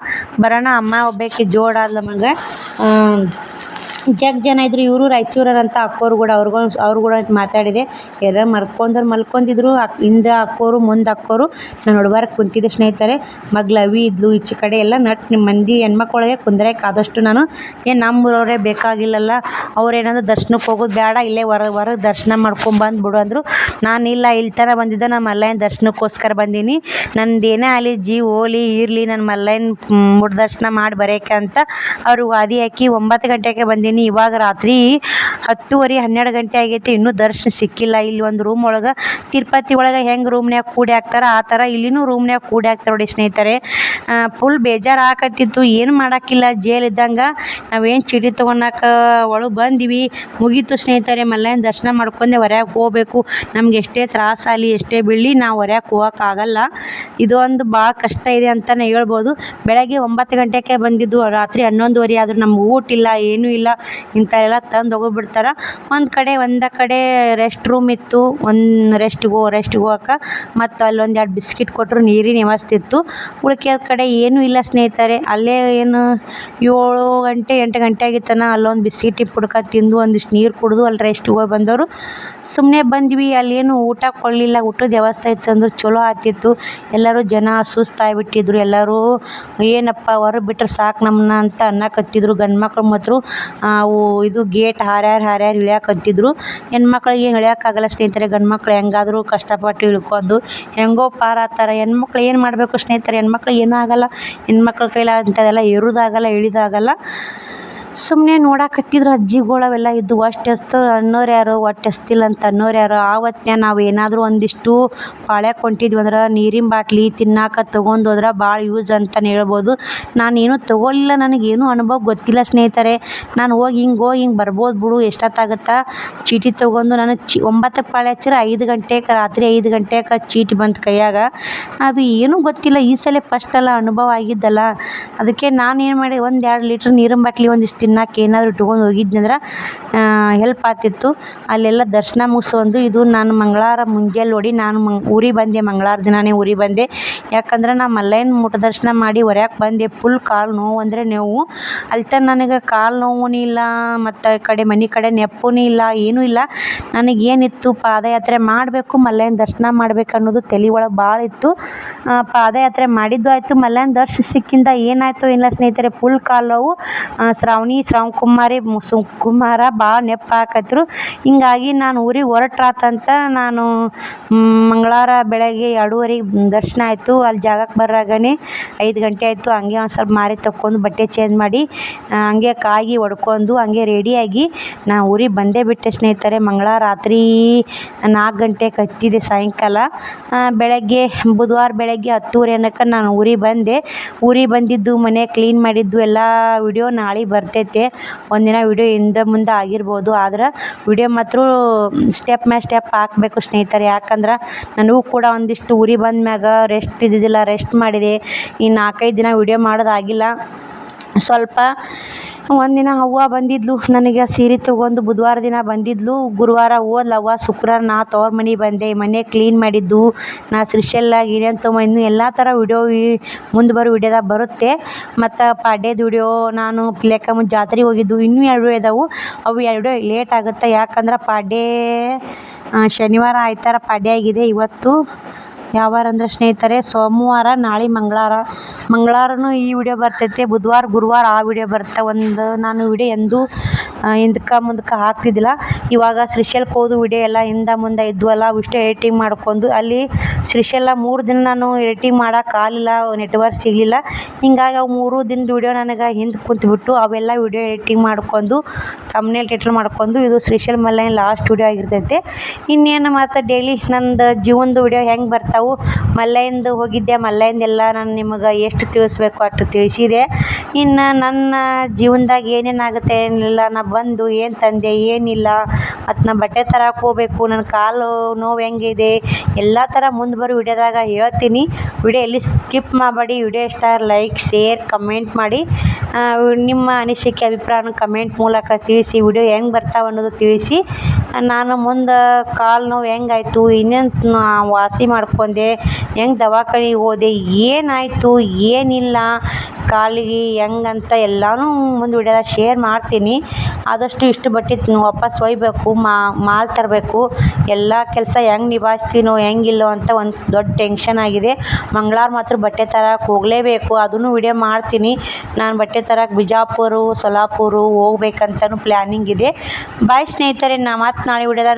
ಬರೋಣ, ಅಮ್ಮ ಒಬ್ಬಾಕಿ ಜೋಡಾದ್ಲು ನಮಗೆ ಜಗ್ ಜನ ಇದ್ದರು ಇವರು ರಾಯಚೂರವ್ರು ಅಂತ ಅಕ್ಕೋರು ಕೂಡ, ಅವ್ರಿಗೂ, ಅವ್ರು ಕೂಡ ಮಾತಾಡಿದೆ. ಎಲ್ಲ ಮಲ್ಕೊಂಡವ್ರು ಮಲ್ಕೊಂಡಿದ್ರು ಹಿಂದೆ ಅಕ್ಕೋರು, ಮುಂದೆ ಅಕ್ಕೋರು. ನಾನು ಹೊಡ್ಬಾರಕ್ಕೆ ಕುಂತಿದ್ದೆ ಸ್ನೇಹಿತರೆ. ಮಗ್ಳು ಅವಿ ಇದ್ಲು, ಈಚೆ ಕಡೆ ಎಲ್ಲ ನಟ್ ನಿಮ್ಮ ಮಂದಿ ಹೆಣ್ಮಕ್ಳೊಳಗೆ ಕುಂದ್ರಕ್ಕೆ ಆದಷ್ಟು ನಾನು. ಏನು ನಮ್ಮೂರವರೇ ಬೇಕಾಗಿಲ್ಲಲ್ಲ, ಅವ್ರೇನಾದ್ರು ದರ್ಶನಕ್ಕೆ ಹೋಗೋದು ಬೇಡ ಇಲ್ಲೇ ಹೊರ ಹೊರಗೆ ದರ್ಶನ ಮಾಡ್ಕೊಂಬಂದು ಬಿಡು ಅಂದರು. ನಾನು ಇಲ್ಲ ಇಲ್ಲಿ ಥರ ಬಂದಿದ್ದೆ ನಮ್ಮ ಮಲ್ಲಯ್ಯನ ದರ್ಶನಕ್ಕೋಸ್ಕರ ಬಂದೀನಿ. ನಂದು ಏನೇ ಆಗಲಿ ಜೀ ಓಲಿ ಇರಲಿ ನನ್ನ ಮಲ್ಲಯ್ಯನ ಮುಡ್ ದರ್ಶನ ಮಾಡಿ ಬರೋಕೆ ಅಂತ ಅವರು ಹಾದಿ ಹಾಕಿ ಒಂಬತ್ತು ಗಂಟೆಗೆ ಬಂದೀನಿ. ಇವಾಗ ರಾತ್ರಿ ಹತ್ತುವರೆ, ಹನ್ನೆರಡು ಗಂಟೆ ಆಗೈತಿ, ಇನ್ನೂ ದರ್ಶನ ಸಿಕ್ಕಿಲ್ಲ. ಇಲ್ಲಿ ಒಂದು ರೂಮ್ ಒಳಗೆ ತಿರುಪತಿ ಒಳಗೆ ಹೆಂಗೆ ರೂಮ್ನ್ಯಾಗ ಕೂಡಿ ಹಾಕ್ತಾರೆ, ಆ ಥರ ಇಲ್ಲಿನೂ ರೂಮ್ನ್ಯಾಗ ಕೂಡಿ ಹಾಕ್ತಾರೆ ನೋಡಿ ಸ್ನೇಹಿತರೆ. ಫುಲ್ ಬೇಜಾರು ಆಕತ್ತಿತ್ತು ಏನು ಮಾಡೋಕ್ಕಿಲ್ಲ ಜೇಲ್ ಇದ್ದಂಗೆ. ನಾವೇನು ಚೀಟಿ ತೊಗೊಳಕ ಒಳಗೆ ಬಂದಿವಿ. ಮುಗೀತು ಸ್ನೇಹಿತರೆ ಮಲ್ಲಯ್ಯನ ದರ್ಶನ ಮಾಡ್ಕೊಂಡೆ ಹೊರಗೆ ಹೋಗ್ಬೇಕು. ನಮ್ಗೆ ಎಷ್ಟೇ ತ್ರಾಸಾಗಲಿ ಎಷ್ಟೇ ಬೀಳಲಿ, ನಾವು ಹೊರ್ಯಾಗ ಹೋಗೋಕ್ಕಾಗಲ್ಲ ಇದೊಂದು ಭಾಳ ಕಷ್ಟ ಇದೆ ಅಂತಲೇ ಹೇಳ್ಬೋದು. ಬೆಳಗ್ಗೆ ಒಂಬತ್ತು ಗಂಟೆಗೆ ಬಂದಿದ್ದು, ರಾತ್ರಿ ಹನ್ನೊಂದುವರೆ ಆದರೂ ನಮ್ಗೆ ಊಟ ಇಲ್ಲ, ಏನೂ ಇಲ್ಲ. ಇಂಥವೆಲ್ಲ ತಂದು ಹೋಗಿಬಿಡ್ತಾರೆ. ಒಂದು ಕಡೆ ಒಂದು ಕಡೆ ರೆಸ್ಟ್ ರೂಮ್ ಇತ್ತು. ಒಂದು ರೆಸ್ಟ್ಗೆ ಹೋಗೋ ರೆಸ್ಟ್ಗೆ ಹೋಗಕ್ಕೆ ಮತ್ತು ಅಲ್ಲೊಂದು ಎರಡು ಬಿಸ್ಕಿಟ್ ಕೊಟ್ಟರು ನೀರಿನ ವ್ಯವಸ್ಥೆ ಇತ್ತು. ಉಳ್ಕೆದ ಕಡೆ ಏನೂ ಇಲ್ಲ ಸ್ನೇಹಿತರೆ. ಅಲ್ಲೇ ಏನು ಏಳು ಗಂಟೆ, ಎಂಟು ಗಂಟೆ ಆಗಿತ್ತನ, ಅಲ್ಲೊಂದು ಬಿಸ್ಕಿಟ್ ಪುಡ್ಕ ತಿಂದು ಒಂದಿಷ್ಟು ನೀರು ಕುಡಿದು ಅಲ್ಲಿ ರೆಸ್ಟ್ಗೆ ಹೋಗಿ ಬಂದವರು. ಸುಮ್ಮನೆ ಬಂದ್ವಿ ಅಲ್ಲೇನು ಊಟ ಕೊಡಲಿಲ್ಲ. ಊಟದ ವ್ಯವಸ್ಥೆ ಇತ್ತು ಅಂದ್ರೆ ಚಲೋ ಆಗ್ತಿತ್ತು. ಎಲ್ಲರೂ ಜನ ಸುಸ್ತಾಗಿಬಿಟ್ಟಿದ್ರು ಎಲ್ಲರೂ ಏನಪ್ಪ ಹೊರಗೆ ಬಿಟ್ರೆ ಸಾಕು ನಮ್ಮನ್ನ ಅಂತ ಅನ್ನಕತ್ತಿದ್ರು. ಗಂಡು ಮಕ್ಳು ಮಾತ್ರ ಅವು ಇದು ಗೇಟ್ ಹಾರ್ಯಾರ ಹಾರ್ಯಾರ ಇಳ್ಯಾಕತ್ತಿದ್ರು ಹೆಣ್ಮಕ್ಳಿಗೆ ಆಗಲ್ಲ ಸ್ನೇಹಿತರೆ ಗಂಡು ಮಕ್ಳು ಹೆಂಗಾದ್ರೂ ಕಷ್ಟಪಟ್ಟು ಇಳ್ಕೊಂಡು ಹೆಂಗೋ ಪಾರಾಗ್ತಾರೆ ಹೆಣ್ಮಕ್ಳು ಏನು ಮಾಡಬೇಕು ಸ್ನೇಹಿತರೆ? ಹೆಣ್ಮಕ್ಳು ಏನೂ ಆಗಲ್ಲ. ಹೆಣ್ಮಕ್ಳ ಕೈಲಿ ಅಂಥದ್ದೆಲ್ಲ ಏರೋದಾಗಲ್ಲ ಇಳಿದಾಗಲ್ಲ ಸುಮ್ಮನೆ ನೋಡಾಕತ್ತಿದ್ರು ಅಜ್ಜಿಗಳು ಅವೆಲ್ಲ ಇದ್ದು, ಅಷ್ಟು ಎಸ್ತು ಅನ್ನೋರು ಯಾರು? ಒಟ್ಟು ಎಸ್ತಿಲ್ಲ ಅಂತ ಅನ್ನೋರು ಯಾರು? ಆ ನಾವು ಏನಾದರೂ ಒಂದಿಷ್ಟು ಪಾಳ್ಯಕ್ಕೆ ಹೊಂಟಿದ್ವಿ ಅಂದ್ರೆ ನೀರಿನ ಬಾಟ್ಲಿ ತಿನ್ನಾಕ ತೊಗೊಂಡು ಹೋದ್ರೆ ಭಾಳ ಯೂಸ್ ಅಂತಲೇ ಹೇಳ್ಬೋದು. ನಾನೇನು ಏನೂ ನನಗೇನು ಅನುಭವ ಗೊತ್ತಿಲ್ಲ ಸ್ನೇಹಿತರೆ. ನಾನು ಹೋಗಿ ಹಿಂಗೆ ಹೋಗಿ ಹಿಂಗೆ ಬರ್ಬೋದು ಬಿಡು, ಎಷ್ಟೊತ್ತಾಗತ್ತೆ? ಚೀಟಿ ತೊಗೊಂಡು ನಾನು ಚಿ ಒಂಬತ್ತಕ್ಕೆ ಪಾಳೆ ಹಚ್ಚಿದ್ರೆ ಐದು ಗಂಟೆಗೆ ರಾತ್ರಿ ಐದು ಗಂಟೆಗೆ ಚೀಟಿ ಬಂತು ಕೈಯಾಗ. ಅದು ಏನೂ ಗೊತ್ತಿಲ್ಲ, ಈ ಸಲ ಫಸ್ಟ್ ಅಲ್ಲ, ಅನುಭವ ಆಗಿದ್ದಲ್ಲ. ಅದಕ್ಕೆ ನಾನೇನು ಮಾಡಿ ಒಂದು ಎರಡು ಲೀಟ್ರ್ ನೀರಿನ ಬಾಟ್ಲಿ ಒಂದಿಷ್ಟು ತಿನ್ನಕ್ಕೆ ಏನಾದರೂ ಇಟ್ಕೊಂಡು ಹೋಗಿದ್ನಿ ಅಂದ್ರೆ ಹೆಲ್ಪ್ ಆಗ್ತಿತ್ತು. ಅಲ್ಲೆಲ್ಲ ದರ್ಶನ ಮುಗಿಸ್ಕೊಂಡು ಇದು ನಾನು ಮಂಗಳವಾರ ಮುಂಜಾನೆ ನೋಡಿ ನಾನು ಮಂಗ್, ಊರಿಗೆ ಬಂದೆ, ಮಂಗಳವಾರ ದಿನವೇ ಊರಿಗೆ ಬಂದೆ. ಯಾಕಂದ್ರೆ ನಾ ಮಲ್ಲಯ್ಯನ ಮುಟ್ ದರ್ಶನ ಮಾಡಿ ಹೊರ್ಯಾಕೆ ಬಂದೆ ಫುಲ್ ಕಾಲು ನೋವು ಅಂದರೆ ನೋವು. ಅಲ್ಲಿ ನನಗೆ ಕಾಲು ನೋವೂ ಇಲ್ಲ, ಮತ್ತು ಕಡೆ ಮನೆ ಕಡೆ ನೆಪ್ಪೂ ಇಲ್ಲ, ಏನೂ ಇಲ್ಲ. ನನಗೇನಿತ್ತು ಪಾದಯಾತ್ರೆ ಮಾಡಬೇಕು ಮಲ್ಲಯ್ಯನ ದರ್ಶನ ಮಾಡ್ಬೇಕು ಅನ್ನೋದು ತಲೆ ಒಳಗೆ ಭಾಳ ಇತ್ತು. ಪಾದಯಾತ್ರೆ ಮಾಡಿದ್ದು ಆಯಿತು ಮಲ್ಲಯ್ಯನ ದರ್ಶನ ಸಿಕ್ಕಿಂದ ಏನಾಯಿತು ಇಲ್ಲ ಸ್ನೇಹಿತರೆ ಫುಲ್ ಕಾಲು ನೋವು. ಶ್ರಾವಣಿ ಶ್ರವಣ್ ಕುಮಾರಿ ಕುಮಾರ ಭಾಳ ನೆಪ ಹಾಕತ್ರು ಹಿಂಗಾಗಿ ನಾನು ಊರಿಗೆ ಹೊರಟ್ರಾತಂತ ನಾನು ಮಂಗಳವಾರ ಬೆಳಗ್ಗೆ ಎರಡೂವರೆಗೆ ದರ್ಶನ ಆಯಿತು. ಅಲ್ಲಿ ಜಾಗಕ್ಕೆ ಬರಾಗನೇ ಐದು ಗಂಟೆ ಆಯಿತು. ಹಂಗೆ ಒಂದು ಸ್ವಲ್ಪ ಮಾರಿ ತಕ್ಕೊಂಡು ಬಟ್ಟೆ ಚೇಂಜ್ ಮಾಡಿ ಹಂಗೆ ಕಾಗಿ ಒಡ್ಕೊಂಡು ಹಂಗೆ ರೆಡಿಯಾಗಿ ನಾ ಊರಿಗೆ ಬಂದೇ ಬಿಟ್ಟೆ ಸ್ನೇಹಿತರೆ. ಮಂಗಳ ರಾತ್ರಿ ನಾಲ್ಕು ಗಂಟೆಗೆ ಕತ್ತಿದೆ ಸಾಯಂಕಾಲ. ಬೆಳಗ್ಗೆ, ಬುಧವಾರ ಬೆಳಗ್ಗೆ ಹತ್ತೂವರೆ ಅನ್ನಕ್ಕೆ ನಾನು ಊರಿಗೆ ಬಂದೆ. ಊರಿಗೆ ಬಂದಿದ್ದು, ಮನೆ ಕ್ಲೀನ್ ಮಾಡಿದ್ದು, ಎಲ್ಲ ವಿಡಿಯೋ ನಾಳೆ ಬರ್ತೈತೆ. ಒಂದಿನ ವಿಡಿಯೋ ಹಿಂದೆ ಮುಂದೆ ಆಗಿರ್ಬೋದು. ಆದ್ರೆ ವಿಡಿಯೋ ಮಾತ್ರ ಸ್ಟೆಪ್ ಬೈ ಸ್ಟೆಪ್ ಹಾಕಬೇಕು ಸ್ನೇಹಿತರೆ. ಯಾಕಂದ್ರೆ ನನಗೂ ಕೂಡ ಒಂದಿಷ್ಟು ಉರಿ ಬಂದ ಮ್ಯಾಗ ರೆಸ್ಟ್ ಇದ್ದಿದ್ದಿಲ್ಲ ರೆಸ್ಟ್ ಮಾಡಿದೆ. ಈ ನಾಲ್ಕೈದು ದಿನ ವಿಡಿಯೋ ಮಾಡೋದಾಗಿಲ್ಲ. ಸ್ವಲ್ಪ ಒಂದಿನ ಅವ್ವ ಬಂದಿದ್ಲು, ನನಗೆ ಸೀರೆ ತೊಗೊಂಡು ಬುಧವಾರ ದಿನ ಬಂದಿದ್ಲು. ಗುರುವಾರ ಹೋದ್ಲು ಅವ್ವ ಶುಕ್ರವಾರ ನಾ ತವ್ರ ಮನೆಗೆ ಬಂದೆ, ಮನೆ ಕ್ಲೀನ್ ಮಾಡಿದ್ದು, ನಾ ಸ್ಪೆಷಲ್ಲಾಗಿ ಏನೇನು ತೊಗೊಂಬಂದ್ನಿ ಎಲ್ಲ ಥರ ವಿಡಿಯೋ ಮುಂದೆ ಬರೋ ವಿಡಿಯೋದಾಗ ಬರುತ್ತೆ. ಮತ್ತು ಪಾಡ್ಯದ ವಿಡಿಯೋ ನಾನು ಪಿಲೆಕಮ್ಮ ಜಾತ್ರೆಗೆ ಹೋಗಿದ್ದು, ಇನ್ನೂ ಎರಡು ಇದಾವೆ. ಅವು ಎರಡು ಲೇಟ್ ಆಗುತ್ತೆ, ಯಾಕಂದ್ರೆ ಪಾಡ್ಯ ಶನಿವಾರ, ಆಯ್ತಾರ ಪಾಡ್ಯ ಆಗಿದೆ ಇವತ್ತು. ಯಾವ ವಾರ ಅಂದ್ರೆ ಸ್ನೇಹಿತರೆ, ಸೋಮವಾರ, ನಾಳೆ ಮಂಗಳವಾರ ಮಂಗಳವಾರನೂ ಈ ವಿಡಿಯೋ ಬರ್ತೈತೆ. ಬುಧವಾರ, ಗುರುವಾರ ಆ ವಿಡಿಯೋ ಬರುತ್ತೆ. ಒಂದು ನಾನು ವಿಡಿಯೋ ಎಂದೂ ಹಿಂದಕ್ಕೆ ಮುಂದಕ್ಕೆ ಹಾಕ್ತಿದ್ದಿಲ್ಲ. ಇವಾಗ ಶ್ರೀಶೈಲಕ್ಕೆ ಹೋದ ವಿಡಿಯೋ ಎಲ್ಲ ಹಿಂದೆ ಮುಂದೆ ಇದ್ವಲ್ಲ ಇಷ್ಟೇ ಎಡಿಟಿಂಗ್ ಮಾಡ್ಕೊಂಡು ಅಲ್ಲಿ ಶ್ರೀಶೈಲ ಮೂರು ದಿನ ನಾನು ಎಡಿಟಿಂಗ್ ಮಾಡೋಕೆ ಆಗಲಿಲ್ಲ ನೆಟ್ವರ್ಕ್ ಸಿಗಲಿಲ್ಲ. ಹಿಂಗಾಗಿ ಅವು ಮೂರು ದಿನದ ವಿಡಿಯೋ ನನಗೆ ಹಿಂದೆ ಕುಂತ್ಬಿಟ್ಟು ಅವೆಲ್ಲ ವಿಡಿಯೋ ಎಡಿಟಿಂಗ್ ಮಾಡ್ಕೊಂಡು ತಮ್ನೇಲ್ ಟೈಟಲ್ ಮಾಡ್ಕೊಂಡು ಇದು ಶ್ರೀಶೈಲ ಮಲ್ಲೈನ್ ಲಾಸ್ಟ್ ವಿಡಿಯೋ ಆಗಿರ್ತೈತೆ. ಇನ್ನೇನು ಮತ್ತು ಡೈಲಿ ನಂದು ಜೀವನದ ವಿಡಿಯೋ ಹೆಂಗೆ ಬರ್ತಾವೆ? ಮಲ್ಲಯ್ಯಂದು ಹೋಗಿದ್ದೆ ಮಲ್ಲಯ್ಯಂದೆಲ್ಲ ನಾನು ನಿಮಗೆ ಎಷ್ಟು ತಿಳಿಸ್ಬೇಕು ಅಷ್ಟು ತಿಳಿಸಿದೆ. ಇನ್ನು ನನ್ನ ಜೀವನದಾಗ ಏನೇನು ಆಗುತ್ತೆ ಏನಿಲ್ಲ, ನಾ ಬಂದು, ಏನು ತಂದೆ, ಏನಿಲ್ಲ. ಮತ್ತು ನಾ ಬಟ್ಟೆ ತರಕ್ಕೆ ಹೋಗ್ಬೇಕು. ನನ್ನ ಕಾಲು ನೋವು ಹೆಂಗಿದೆ? ಎಲ್ಲ ಥರ ಮುಂದೆ ಬರೋ ವಿಡಿಯೋದಾಗ ಹೇಳ್ತೀನಿ. ವಿಡಿಯೋ ಎಲ್ಲಿ ಸ್ಕಿಪ್ ಮಾಡಬೇಡಿ. ವಿಡಿಯೋ ಇಷ್ಟ ಲೈಕ್, ಶೇರ್, ಕಮೆಂಟ್ ಮಾಡಿ. ನಿಮ್ಮ ಅನಿಸಿಕೆ, ಅಭಿಪ್ರಾಯನ ಕಮೆಂಟ್ ಮೂಲಕ ತಿಳಿಸಿ, ವಿಡಿಯೋ ಹೆಂಗೆ ಬರ್ತಾವೆ ಅನ್ನೋದು ತಿಳಿಸಿ. ನಾನು ಮುಂದೆ ಕಾಲು ನೋವು ಹೆಂಗಾಯ್ತು, ಇನ್ನೇನು ವಾಸಿ ಮಾಡ್ಕೊಂಡೆ, ಹೆಂಗೆ ದವಾಖಾನಿಗೆ ಹೋದೆ, ಏನಾಯಿತು, ಏನಿಲ್ಲ, ಕಾಲಿಗೆ ಹೆಂಗಂತ ಎಲ್ಲನೂ ಮುಂದೆ ವಿಡಿಯೋದಾಗ ಶೇರ್ ಮಾಡ್ತೀನಿ. ಆದಷ್ಟು ಇಷ್ಟು ಬಟ್ಟೆ ವಾಪಸ್ ಒಯ್ಯಬೇಕು ಮಾಲ್ ತರಬೇಕು. ಎಲ್ಲ ಕೆಲಸ ಹೆಂಗೆ ನಿಭಾಯಿಸ್ತೀನೋ, ಹೆಂಗಿಲ್ಲೋ ಅಂತ ಒಂದು ದೊಡ್ಡ ಟೆನ್ಷನ್ ಆಗಿದೆ. ಮಂಗ್ಳವಾರ ಮಾತ್ರ ಬಟ್ಟೆ ತರಕ್ಕೆ ಹೋಗಲೇಬೇಕು. ಅದನ್ನು ವಿಡಿಯೋ ಮಾಡ್ತೀನಿ. ನಾನು ಬಟ್ಟೆ ತರಕ್ಕೆ ಬಿಜಾಪುರ, ಸೊಲಾಪುರ ಹೋಗ್ಬೇಕಂತಲೂ ಪ್ಲ್ಯಾನಿಂಗ್ ಇದೆ. ಬಾಯ್ ಸ್ನೇಹಿತರೆ, ನಾ ಮತ್ತೆ ನಾಳೆ ವಿಡಿಯೋದಾಗ